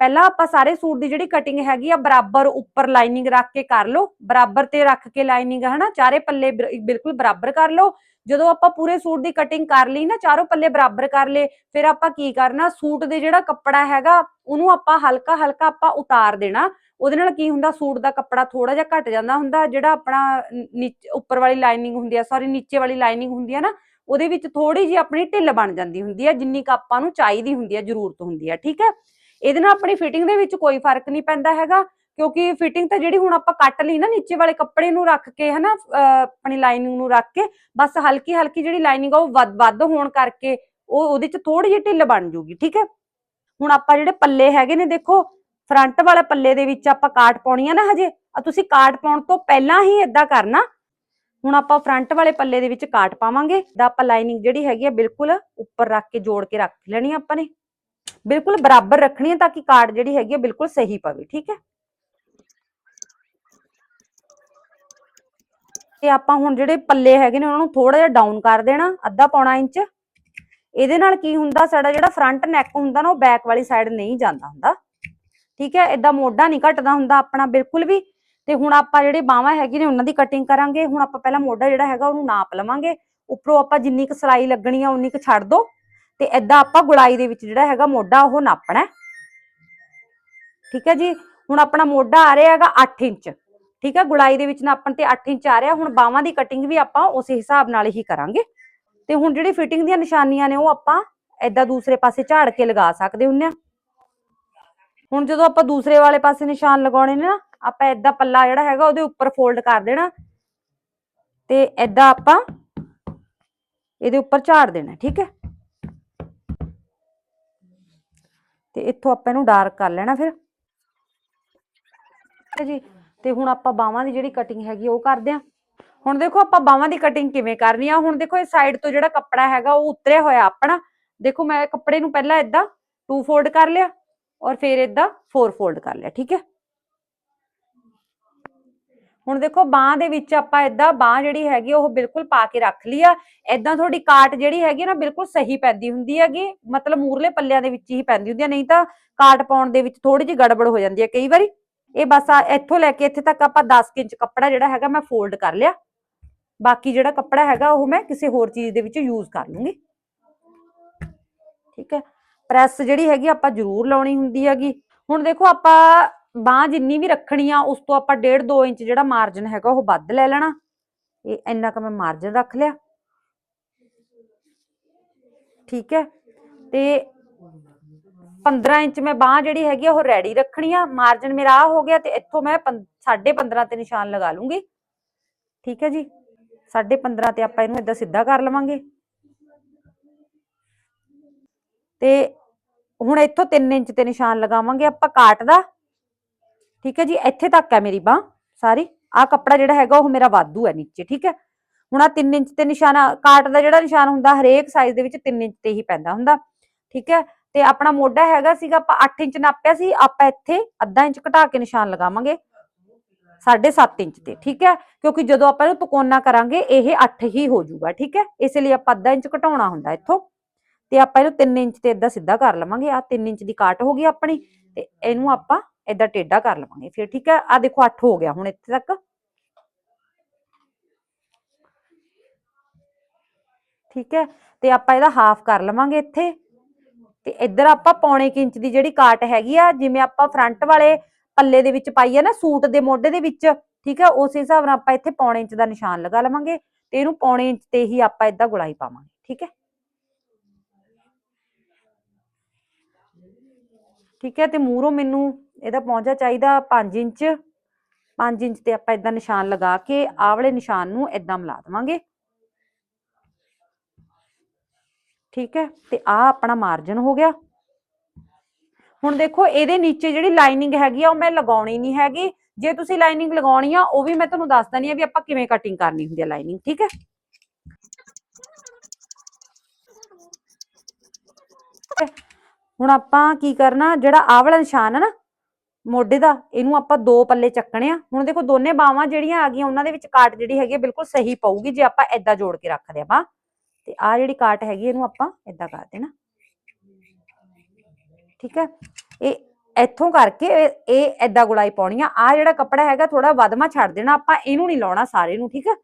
ਪਹਿਲਾਂ ਆਪਾਂ ਸਾਰੇ ਸੂਟ ਦੀ ਜਿਹੜੀ ਕਟਿੰਗ ਹੈਗੀ ਆ, ਬਰਾਬਰ ਉੱਪਰ ਲਾਈਨਿੰਗ ਰੱਖ ਕੇ ਕਰ ਲਓ। ਬਰਾਬਰ ਤੇ ਰੱਖ ਕੇ ਲਾਈਨਿੰਗ ਹਨਾ? ਚਾਰੇ ਪੱਲੇ ਬਿਲਕੁਲ ਬਰਾਬਰ ਕਰ ਲਓ। ਜਦੋਂ ਆਪਾਂ ਪੂਰੇ ਸੂਟ ਦੀ ਕਟਿੰਗ ਕਰ ਲਈ ਨਾ, ਚਾਰੋਂ ਪੱਲੇ ਬਰਾਬਰ ਕਰ ਲਏ, ਫਿਰ ਆਪਾਂ ਕੀ ਕਰਨਾ? ਸੂਟ ਦੇ ਜਿਹੜਾ ਕੱਪੜਾ ਹੈਗਾ, ਉਹਨੂੰ ਆਪਾਂ ਹਲਕਾ ਹਲਕਾ ਆਪਾਂ ਉਤਾਰ ਦੇਣਾ। ਉਹਦੇ ਨਾਲ ਕੀ ਹੁੰਦਾ? ਸੂਟ ਦਾ ਕੱਪੜਾ ਥੋੜਾ ਜਿਹਾ ਘਟ ਜਾਂਦਾ ਹੁੰਦਾ। ਜਿਹੜਾ ਆਪਣਾ ਨ- ਉੱਪਰ ਵਾਲੀ ਲਾਈਨਿੰਗ ਹੁੰਦੀ ਆ ਸੌਰੀ ਨੀਚੇ ਵਾਲੀ ਲਾਈਨਿੰਗ ਹੁੰਦੀ ਆ ਨਾ, ਉਹਦੇ ਵਿੱਚ ਥੋੜੀ ਜਿਹੀ ਆਪਣੀ ਢਿੱਲ ਬਣ ਜਾਂਦੀ ਹੁੰਦੀ ਆ, ਜਿੰਨੀ ਕੁ ਆਪਾਂ ਨੂੰ ਚਾਹੀਦੀ ਹੁੰਦੀ ਆ, ਜ਼ਰੂਰਤ ਹੁੰਦੀ ਆ, ਠੀਕ ਹੈ? ਇਹਦੇ ਨਾਲ ਆਪਣੀ ਫਿਟਿੰਗ ਦੇ ਵਿੱਚ ਕੋਈ ਫ਼ਰਕ ਨਹੀਂ ਪੈਂਦਾ ਹੈਗਾ, ਕਿਉਂਕਿ ਫਿਟਿੰਗ ਤਾਂ ਜਿਹੜੀ ਹੁਣ ਆਪਾਂ ਕੱਟ ਲਈ ਨਾ ਨੀਚੇ ਵਾਲੇ ਕੱਪੜੇ ਨੂੰ ਰੱਖ ਕੇ ਹਨਾ, ਅਹ ਆਪਣੀ ਲਾਈਨਿੰਗ ਨੂੰ ਰੱਖ ਕੇ, ਬਸ ਹਲਕੀ ਹਲਕੀ ਜਿਹੜੀ ਲਾਈਨਿੰਗ ਆ ਉਹ ਵੱਧ ਵੱਧ ਹੋਣ ਕਰਕੇ ਉਹ ਉਹਦੇ ਚ ਥੋੜੀ ਜਿਹੀ ਢਿੱਲ ਬਣ ਜੂਗੀ, ਠੀਕ ਹੈ? ਹੁਣ ਆਪਾਂ ਜਿਹੜੇ ਪੱਲੇ ਹੈਗੇ ਨੇ ਦੇਖੋ ਫਰੰਟ ਵਾਲੇ ਪੱਲੇ ਦੇ ਵਿੱਚ ਆਪਾਂ ਕਾਟ ਪਾਉਣੀ ਆ ਨਾ ਹਜੇ, ਆ ਤੁਸੀਂ ਕਾਟ ਪਾਉਣ ਤੋਂ ਪਹਿਲਾਂ ਹੀ ਇਦਾਂ ਕਰਨਾ। ਹੁਣ ਆਪਾਂ ਫਰੰਟ ਵਾਲੇ ਪੱਲੇ ਦੇ ਵਿੱਚ ਕਾਟ ਪਾਵਾਂਗੇ ਦਾ ਆਪਾਂ ਲਾਈਨਿੰਗ ਜਿਹੜੀ ਹੈਗੀ ਆ ਬਿਲਕੁਲ ਉੱਪਰ ਰੱਖ ਕੇ ਜੋੜ ਕੇ ਰੱਖ ਲੈਣੀ ਆਪਾਂ ਨੇ। ਬਿਲਕੁਲ ਬਰਾਬਰ ਰੱਖਣੀ ਹੈ ਤਾਂ ਕਿ ਕਾਰਡ ਜਿਹੜੀ ਹੈਗੀ ਆ ਬਿਲਕੁਲ ਸਹੀ ਪਵੇ, ਠੀਕ ਹੈ? ਤੇ ਆਪਾਂ ਹੁਣ ਜਿਹੜੇ ਪੱਲੇ ਹੈਗੇ ਨੇ ਉਹਨਾਂ ਨੂੰ ਥੋੜਾ ਜਿਹਾ ਡਾਊਨ ਕਰ ਦੇਣਾ, ਅੱਧਾ ਪੌਣਾ ਇੰਚ। ਇਹਦੇ ਨਾਲ ਕੀ ਹੁੰਦਾ, ਸਾਡਾ ਜਿਹੜਾ ਫਰੰਟ ਨੈਕ ਹੁੰਦਾ ਨਾ, ਉਹ ਬੈਕ ਵਾਲੀ ਸਾਈਡ ਨਹੀਂ ਜਾਂਦਾ ਹੁੰਦਾ। ਠੀਕ ਹੈ? ਇਦਾਂ ਮੋਢਾ ਨਹੀਂ ਘਟਦਾ ਹੁੰਦਾ ਆਪਣਾ ਬਿਲਕੁਲ ਵੀ। ਤੇ ਹੁਣ ਆਪਾਂ ਜਿਹੜੇ ਬਾਹਾਂ ਹੈਗੇ ਨੇ, ਉਹਨਾਂ ਦੀ ਕਟਿੰਗ ਕਰਾਂਗੇ। ਹੁਣ ਆਪਾਂ ਪਹਿਲਾਂ ਮੋਢਾ ਜਿਹੜਾ ਹੈਗਾ, ਉਹਨੂੰ ਨਾਪ ਲਵਾਂਗੇ। ਉੱਪਰੋਂ ਆਪਾਂ ਜਿੰਨੀ ਕੁ ਸਲਾਈ ਲੱਗਣੀ ਆ, ਉਨੀ ਕੁ ਛੱਡ ਦੋ। ਤੇ ਏਦਾਂ ਆਪਾਂ ਗੁਲਾਈ ਦੇ ਵਿੱਚ ਜਿਹੜਾ ਹੈਗਾ ਮੋਢਾ ਉਹ ਨਾਪਣਾ ਠੀਕ ਹੈ ਜੀ? ਹੁਣ ਆਪਣਾ ਮੋਢਾ ਆ ਰਿਹਾ ਹੈਗਾ 8 ਇੰਚ। ਠੀਕ ਹੈ? ਗੁਲਾਈ ਦੇ ਵਿੱਚ ਨਾਪਣ ਤੇ 8 ਇੰਚ ਆ ਰਿਹਾ। ਹੁਣ ਬਾਹਾਂ ਦੀ ਕਟਿੰਗ ਵੀ ਆਪਾਂ ਉਸੇ ਹਿਸਾਬ ਨਾਲ ਹੀ ਕਰਾਂਗੇ। ਤੇ ਹੁਣ ਜਿਹੜੀ ਫਿਟਿੰਗ ਦੀਆਂ ਨਿਸ਼ਾਨੀਆਂ ਨੇ ਉਹ ਆਪਾਂ ਏਦਾਂ ਦੂਸਰੇ ਪਾਸੇ ਝਾੜ ਕੇ ਲਗਾ ਸਕਦੇ ਹੁੰਨੇ ਆ। ਹੁਣ ਜਦੋਂ ਆਪਾਂ ਦੂਸਰੇ ਵਾਲੇ ਪਾਸੇ ਨਿਸ਼ਾਨ ਲਗਾਉਣੇ ਨੇ ਨਾ, ਆਪਾਂ ਏਦਾਂ ਪੱਲਾ ਜਿਹੜਾ ਹੈਗਾ ਉਹਦੇ ਉੱਪਰ ਫੋਲਡ ਕਰ ਦੇਣਾ। ਤੇ ਏਦਾਂ ਆਪਾਂ ਇਹਦੇ ਉੱਪਰ ਝਾੜ ਦੇਣਾ, ਠੀਕ ਹੈ? ਤੇ ਇੱਥੋਂ ਆਪਾਂ ਇਹਨੂੰ ਡਾਰਕ ਕਰ ਲੈਣਾ ਫਿਰ। ਠੀਕ ਹੈ ਜੀ, ਤੇ ਹੁਣ ਆਪਾਂ ਬਾਹਾਂ ਦੀ ਜਿਹੜੀ ਕਟਿੰਗ ਹੈਗੀ ਉਹ ਕਰਦੇ ਆ। ਹੁਣ ਦੇਖੋ ਆਪਾਂ ਬਾਹਾਂ ਦੀ ਕਟਿੰਗ ਕਿਵੇਂ ਕਰਨੀ ਆ। ਹੁਣ ਦੇਖੋ ਇਹ ਸਾਈਡ ਤੋਂ ਜਿਹੜਾ ਕੱਪੜਾ ਹੈਗਾ ਉਹ ਉਤਰਿਆ ਹੋਇਆ ਆਪਣਾ। ਦੇਖੋ ਮੈਂ ਕੱਪੜੇ ਨੂੰ ਪਹਿਲਾਂ ਇਦਾਂ ਟੂ ਫੋਲਡ ਕਰ ਲਿਆ ਔਰ ਫਿਰ ਇਦਾਂ ਫੋਰ ਫੋਲਡ ਕਰ ਲਿਆ, ਠੀਕ ਹੈ? ਹੁਣ ਦੇਖੋ ਬਾਹ ਦੇ ਵਿੱਚ ਆਪਾਂ ਇਦਾਂ ਬਾਹ ਜਿਹੜੀ ਹੈਗੀ ਉਹ ਬਿਲਕੁਲ ਪਾ ਕੇ ਰੱਖ ਲਈ ਆ। ਇਦਾਂ ਤੁਹਾਡੀ ਕਾਟ ਜਿਹੜੀ ਹੈਗੀ ਨਾ, ਬਿਲਕੁਲ ਸਹੀ ਪੈਂਦੀ ਹੁੰਦੀ ਹੈਗੀ। ਮਤਲਬ ਮੂਰਲੇ ਪੱਲਿਆਂ ਦੇ ਵਿੱਚ ਹੀ ਪੈਂਦੀ ਹੁੰਦੀ ਹੈ ਨਹੀਂ ਤਾਂ ਕਾਟ ਪਾਉਣ ਦੇ ਵਿੱਚ ਥੋੜੀ ਜਿਹੀ ਗੜਬੜ ਹੋ ਜਾਂਦੀ ਹੈ ਕਈ ਵਾਰੀ। ਇਹ ਬਸ ਇੱਥੋਂ ਲੈ ਕੇ ਇੱਥੇ ਤੱਕ ਆਪਾਂ 10 ਇੰਚ ਕੱਪੜਾ ਜਿਹੜਾ ਹੈਗਾ ਮੈਂ ਫੋਲਡ ਕਰ ਲਿਆ। ਬਾਕੀ ਜਿਹੜਾ ਕੱਪੜਾ ਹੈਗਾ, ਉਹ ਮੈਂ ਕਿਸੇ ਹੋਰ ਚੀਜ਼ ਦੇ ਵਿੱਚ ਯੂਜ਼ ਕਰ ਲੂੰਗੀ। ਠੀਕ ਹੈ। ਪ੍ਰੈਸ ਜਿਹੜੀ ਹੈਗੀ ਆਪਾਂ ਜ਼ਰੂਰ ਲਾਉਣੀ ਹੁੰਦੀ ਹੈਗੀ। ਹੁਣ ਦੇਖੋ ਆਪਾਂ ਬਾਹ ਜਿੰਨੀ ਵੀ ਰੱਖਣੀ ਆ, ਉਸ ਤੋਂ ਆਪਾਂ 1.5 2 ਇੰਚ ਜਿਹੜਾ ਮਾਰਜਨ ਹੈਗਾ, ਉਹ ਵੱਧ ਲੈ ਲੈਣਾ। ਇਹ ਇੰਨਾ ਕੁ ਮੈਂ ਮਾਰਜਨ ਰੱਖ ਲਿਆ। ਠੀਕ ਹੈ? ਤੇ 15 ਇੰਚ ਮੈਂ ਬਾਹ ਜਿਹੜੀ ਹੈਗੀ ਆ, ਉਹ ਰੈਡੀ ਰੱਖਣੀ ਆ। ਮਾਰਜਨ ਮੇਰਾ ਆ ਹੋ ਗਿਆ ਤੇ ਇੱਥੋਂ ਮੈਂ 15.5 ਤੇ ਨਿਸ਼ਾਨ ਲਗਾ ਲੂੰਗੀ। ਠੀਕ ਹੈ ਜੀ? 15.5 ਤੇ ਆਪਾਂ ਇਹਨੂੰ ਏਦਾਂ ਸਿੱਧਾ ਕਰ ਲਵਾਂਗੇ। ਤੇ ਹੁਣ ਇੱਥੋਂ 3 ਇੰਚ ਤੇ ਨਿਸ਼ਾਨ ਲਗਾਵਾਂਗੇ ਆਪਾਂ ਕਾਟ ਦਾ। ਠੀਕ ਹੈ ਜੀ, ਇੱਥੇ ਤੱਕ ਹੈ ਮੇਰੀ ਬਾਹ ਸਾਰੀ। ਆ ਕੱਪੜਾ ਜਿਹੜਾ ਹੈਗਾ ਉਹ ਮੇਰਾ ਵਾਧੂ ਹੈ ਨੀਚੇ, ਠੀਕ ਹੈ। ਹੁਣ ਆ 3 ਇੰਚ ਤੇ ਨਿਸ਼ਾਨ, ਕਾਟ ਦਾ ਜਿਹੜਾ ਨਿਸ਼ਾਨ ਹੁੰਦਾ, ਹਰੇਕ ਸਾਈਜ਼ ਦੇ ਵਿੱਚ 3 ਇੰਚ ਤੇ ਹੀ ਪੈਂਦਾ ਹੁੰਦਾ, ਠੀਕ ਹੈ। ਤੇ ਆਪਣਾ ਮੋਢਾ ਹੈਗਾ ਸੀਗਾ, ਆਪਾਂ 8 ਇੰਚ ਨਾਪਿਆ ਸੀ, ਆਪਾਂ ਇੱਥੇ ਅੱਧਾ ਇੰਚ ਘਟਾ ਕੇ ਨਿਸ਼ਾਨ ਲਗਾਵਾਂਗੇ 7.5 ਇੰਚ ਤੇ, ਠੀਕ ਹੈ। ਕਿਉਂਕਿ ਜਦੋਂ ਆਪਾਂ ਇਹਨੂੰ ਤਕੋਨਾ ਕਰਾਂਗੇ, ਇਹ 8 ਹੀ ਹੋ ਜਾਊਗਾ, ਠੀਕ ਹੈ। ਇਸ ਲਈ ਆਪਾਂ ਅੱਧਾ ਇੰਚ ਘਟਾਉਣਾ ਹੁੰਦਾ ਇੱਥੋਂ। ਤੇ ਆਪਾਂ ਇਹਨੂੰ 3 ਇੰਚ ਤੇ ਇਦਾਂ ਸਿੱਧਾ ਕਰ ਲਵਾਂਗੇ। ਆ 3 ਇੰਚ ਦੀ ਕਾਟ ਹੋ ਗਈ ਆਪਣੀ, ਤੇ ਇਹਨੂੰ ਆਪਾਂ ਇਦਾਂ ਟੇਢਾ ਕਰ ਲਵਾਂਗੇ ਫਿਰ, ਠੀਕ ਹੈ? ਆ ਦੇਖੋ 8 ਹੋ ਗਿਆ ਹੁਣ ਇੱਥੇ ਤੱਕ। ਠੀਕ ਹੈ? ਤੇ ਆਪਾਂ ਇਹਦਾ ਹਾਫ ਕਰ ਲਵਾਂਗੇ ਇੱਥੇ। ਤੇ ਇੱਧਰ ਆਪਾਂ ਪੌਣੇ ਇੰਚ ਦੀ ਜਿਹੜੀ ਕਾਟ ਹੈਗੀ ਆ, ਜਿਵੇਂ ਆਪਾਂ ਫਰੰਟ ਵਾਲੇ ਪੱਲੇ ਦੇ ਵਿੱਚ ਪਾਈ ਆ ਨਾ, ਸੂਟ ਦੇ ਮੋਢੇ ਦੇ ਵਿੱਚ, ਠੀਕ ਹੈ? ਉਸ ਹਿਸਾਬ ਨਾਲ ਆਪਾਂ ਇੱਥੇ ਪੌਣੇ ਇੰਚ ਦਾ ਨਿਸ਼ਾਨ ਲਗਾ ਲਵਾਂਗੇ ਤੇ ਇਹਨੂੰ ਪੌਣੇ ਇੰਚ ਤੇ ਹੀ ਆਪਾਂ ਇਦਾਂ ਗੁਲਾਈ ਪਾਵਾਂਗੇ, ਠੀਕ ਹੈ? ਠੀਕ ਹੈ? ਤੇ ਮੂਹਰੋਂ ਮੈਨੂੰ ਇਹਦਾ ਪਹੁੰਚਾ ਚਾਹੀਦਾ 5 ਇੰਚ। 5 ਇੰਚ ਤੇ ਆਪਾਂ ਇਦਾਂ ਨਿਸ਼ਾਨ ਲਗਾ ਕੇ ਆਹ ਵਾਲੇ ਨਿਸ਼ਾਨ ਨੂੰ ਇਦਾਂ ਮਿਲਾ ਦੇਵਾਂਗੇ। ਠੀਕ ਹੈ, ਤੇ ਆ ਆਪਣਾ ਮਾਰਜਨ ਹੋ ਗਿਆ। ਹੁਣ ਦੇਖੋ, ਇਹਦੇ ਨੀਚੇ ਜਿਹੜੀ ਲਾਈਨਿੰਗ ਹੈਗੀ ਆ, ਉਹ ਮੈਂ ਲਗਾਉਣੀ ਨਹੀਂ ਹੈਗੀ। ਜੇ ਤੁਸੀਂ ਲਾਈਨਿੰਗ ਲਗਾਉਣੀ ਆ, ਉਹ ਵੀ ਮੈਂ ਤੁਹਾਨੂੰ ਦੱਸ ਦਣੀ ਆ ਵੀ ਆਪਾਂ ਕਿਵੇਂ ਕਟਿੰਗ ਕਰਨੀ ਹੁੰਦੀ ਆ ਲਾਈਨਿੰਗ ਠੀਕ ਹੈ? ਹੁਣ ਆਪਾਂ ਕੀ ਕਰਨਾ, ਜਿਹੜਾ ਆਹ ਵਾਲਾ ਨਿਸ਼ਾਨ ਹੈ ਨਾ ਮੋਢੇ ਦਾ, ਇਹਨੂੰ ਆਪਾਂ ਦੋ ਪੱਲੇ ਚੱਕਣੇ ਆ। ਹੁਣ ਦੇਖੋ, ਦੋਨੇ ਬਾਹਾਂ ਜਿਹੜੀਆਂ ਆ ਗਈਆਂ, ਉਹਨਾਂ ਦੇ ਵਿੱਚ ਕਾਟ ਜਿਹੜੀ ਹੈਗੀ ਆ, ਬਿਲਕੁਲ ਸਹੀ ਪਊਗੀ, ਜੇ ਆਪਾਂ ਏਦਾਂ ਜੋੜ ਕੇ ਰੱਖਦੇ ਆਪਾਂ ਤੇ ਆ ਜਿਹੜੀ ਕਾਟ ਹੈਗੀ ਇਹਨੂੰ ਆਪਾਂ ਏਦਾਂ ਕਰ ਦੇਣਾ। ਠੀਕ ਹੈ? ਇਹ ਇੱਥੋਂ ਕਰਕੇ ਇਹ- ਇਹ ਏਦਾਂ ਗੁਲਾਈ ਪਾਉਣੀ ਆ। ਆ ਜਿਹੜਾ ਕੱਪੜਾ ਹੈਗਾ ਥੋੜਾ ਵਧਮਾ ਛੱਡ ਦੇਣਾ ਆਪਾਂ, ਇਹਨੂੰ ਨਹੀਂ ਲਾਉਣਾ ਸਾਰੇ ਨੂੰ, ਠੀਕ ਹੈ?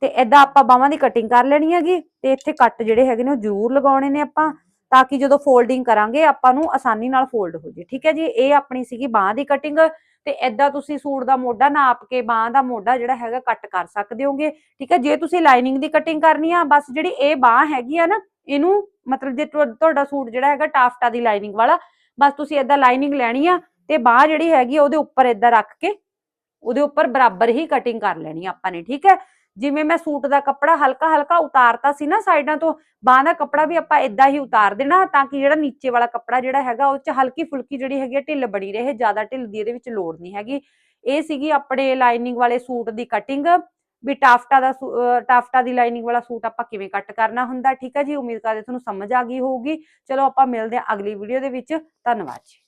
ਤੇ ਏਦਾਂ ਆਪਾਂ ਬਾਹਾਂ ਦੀ ਕਟਿੰਗ ਕਰ ਲੈਣੀ ਹੈਗੀ, ਤੇ ਇੱਥੇ ਕੱਟ ਜਿਹੜੇ ਹੈਗੇ ਨੇ, ਉਹ ਜ਼ਰੂਰ ਲਗਾਉਣੇ ਨੇ ਆਪਾਂ। ਤਾਂ ਕਿ ਜਦੋਂ ਫੋਲਡਿੰਗ ਕਰਾਂਗੇ, ਆਪਾਂ ਨੂੰ ਆਸਾਨੀ ਨਾਲ ਫੋਲਡ ਹੋ ਜੇ। ਠੀਕ ਹੈ ਜੀ? ਇਹ ਆਪਣੀ ਸੀਗੀ ਬਾਹ ਦੀ ਕਟਿੰਗ ਤੇ ਏਦਾਂ ਤੁਸੀਂ ਸੂਟ ਦਾ ਮੋਢਾ ਨਾਪ ਕੇ ਬਾਹ ਦਾ ਮੋਢਾ ਜਿਹੜਾ ਹੈਗਾ ਕੱਟ ਕਰ ਸਕਦੇ ਹੋਗੇ। ਠੀਕ ਹੈ? ਜੇ ਤੁਸੀਂ ਲਾਈਨਿੰਗ ਦੀ ਕਟਿੰਗ ਕਰਨੀ ਆ, ਬਸ ਜਿਹੜੀ ਇਹ ਬਾਹ ਹੈਗੀ ਆ ਨਾ, ਇਹਨੂੰ ਮਤਲਬ ਜੇ ਤੁਹਾ- ਤੁਹਾਡਾ ਸੂਟ ਜਿਹੜਾ ਹੈਗਾ ਟਾਫਟਾ ਦੀ ਲਾਈਨਿੰਗ ਵਾਲਾ, ਬਸ ਤੁਸੀਂ ਏਦਾਂ ਲਾਈਨਿੰਗ ਲੈਣੀ ਆ ਤੇ ਬਾਹ ਜਿਹੜੀ ਹੈਗੀ ਆ, ਉਹਦੇ ਉੱਪਰ ਏਦਾਂ ਰੱਖ ਕੇ, ਉਹਦੇ ਉੱਪਰ ਬਰਾਬਰ ਹੀ ਕਟਿੰਗ ਕਰ ਲੈਣੀ ਆ ਆਪਾਂ ਨੇ। ਠੀਕ ਹੈ? ਜਿਵੇਂ ਮੈਂ ਸੂਟ ਦਾ ਕੱਪੜਾ ਹਲਕਾ ਹਲਕਾ ਉਤਾਰਤਾ ਸੀ ਨਾ ਸਾਈਡਾਂ ਤੋਂ, ਬਾਹ ਦਾ ਕੱਪੜਾ ਵੀ ਆਪਾਂ ਇਦਾਂ ਹੀ ਉਤਾਰ ਦੇਣਾ ਤਾਂ ਕਿ ਜਿਹੜਾ ਨੀਚੇ ਵਾਲਾ ਕੱਪੜਾ ਜਿਹੜਾ ਹੈਗਾ ਉਹ ਚ ਹਲਕੀ ਫੁਲਕੀ ਜਿਹੜੀ ਹੈਗੀ ਆ ਢਿੱਲ ਬਣੀ ਰਹੇ, ਜ਼ਿਆਦਾ ਢਿੱਲ ਦੀ ਇਹਦੇ ਵਿੱਚ ਲੋੜ ਨਹੀਂ ਹੈਗੀ। ਇਹ ਸੀਗੀ ਆਪਣੇ ਲਾਈਨਿੰਗ ਵਾਲੇ ਸੂਟ ਦੀ ਕਟਿੰਗ ਵੀ ਟਾਫਟਾ ਦਾ ਸੂ- ਟਾਫਟਾ ਦੀ ਲਾਈਨਿੰਗ ਵਾਲਾ ਸੂਟ ਆਪਾਂ ਕਿਵੇਂ ਕੱਟ ਕਰਨਾ ਹੁੰਦਾ, ਠੀਕ ਹੈ ਜੀ? ਉਮੀਦ ਕਰਦੇ ਤੁਹਾਨੂੰ ਸਮਝ ਆ ਗਈ ਹੋਊਗੀ। ਚਲੋ ਆਪਾਂ ਮਿਲਦੇ ਹਾਂ ਅਗਲੀ ਵੀਡੀਓ ਦੇ ਵਿੱਚ। ਧੰਨਵਾਦ ਜੀ।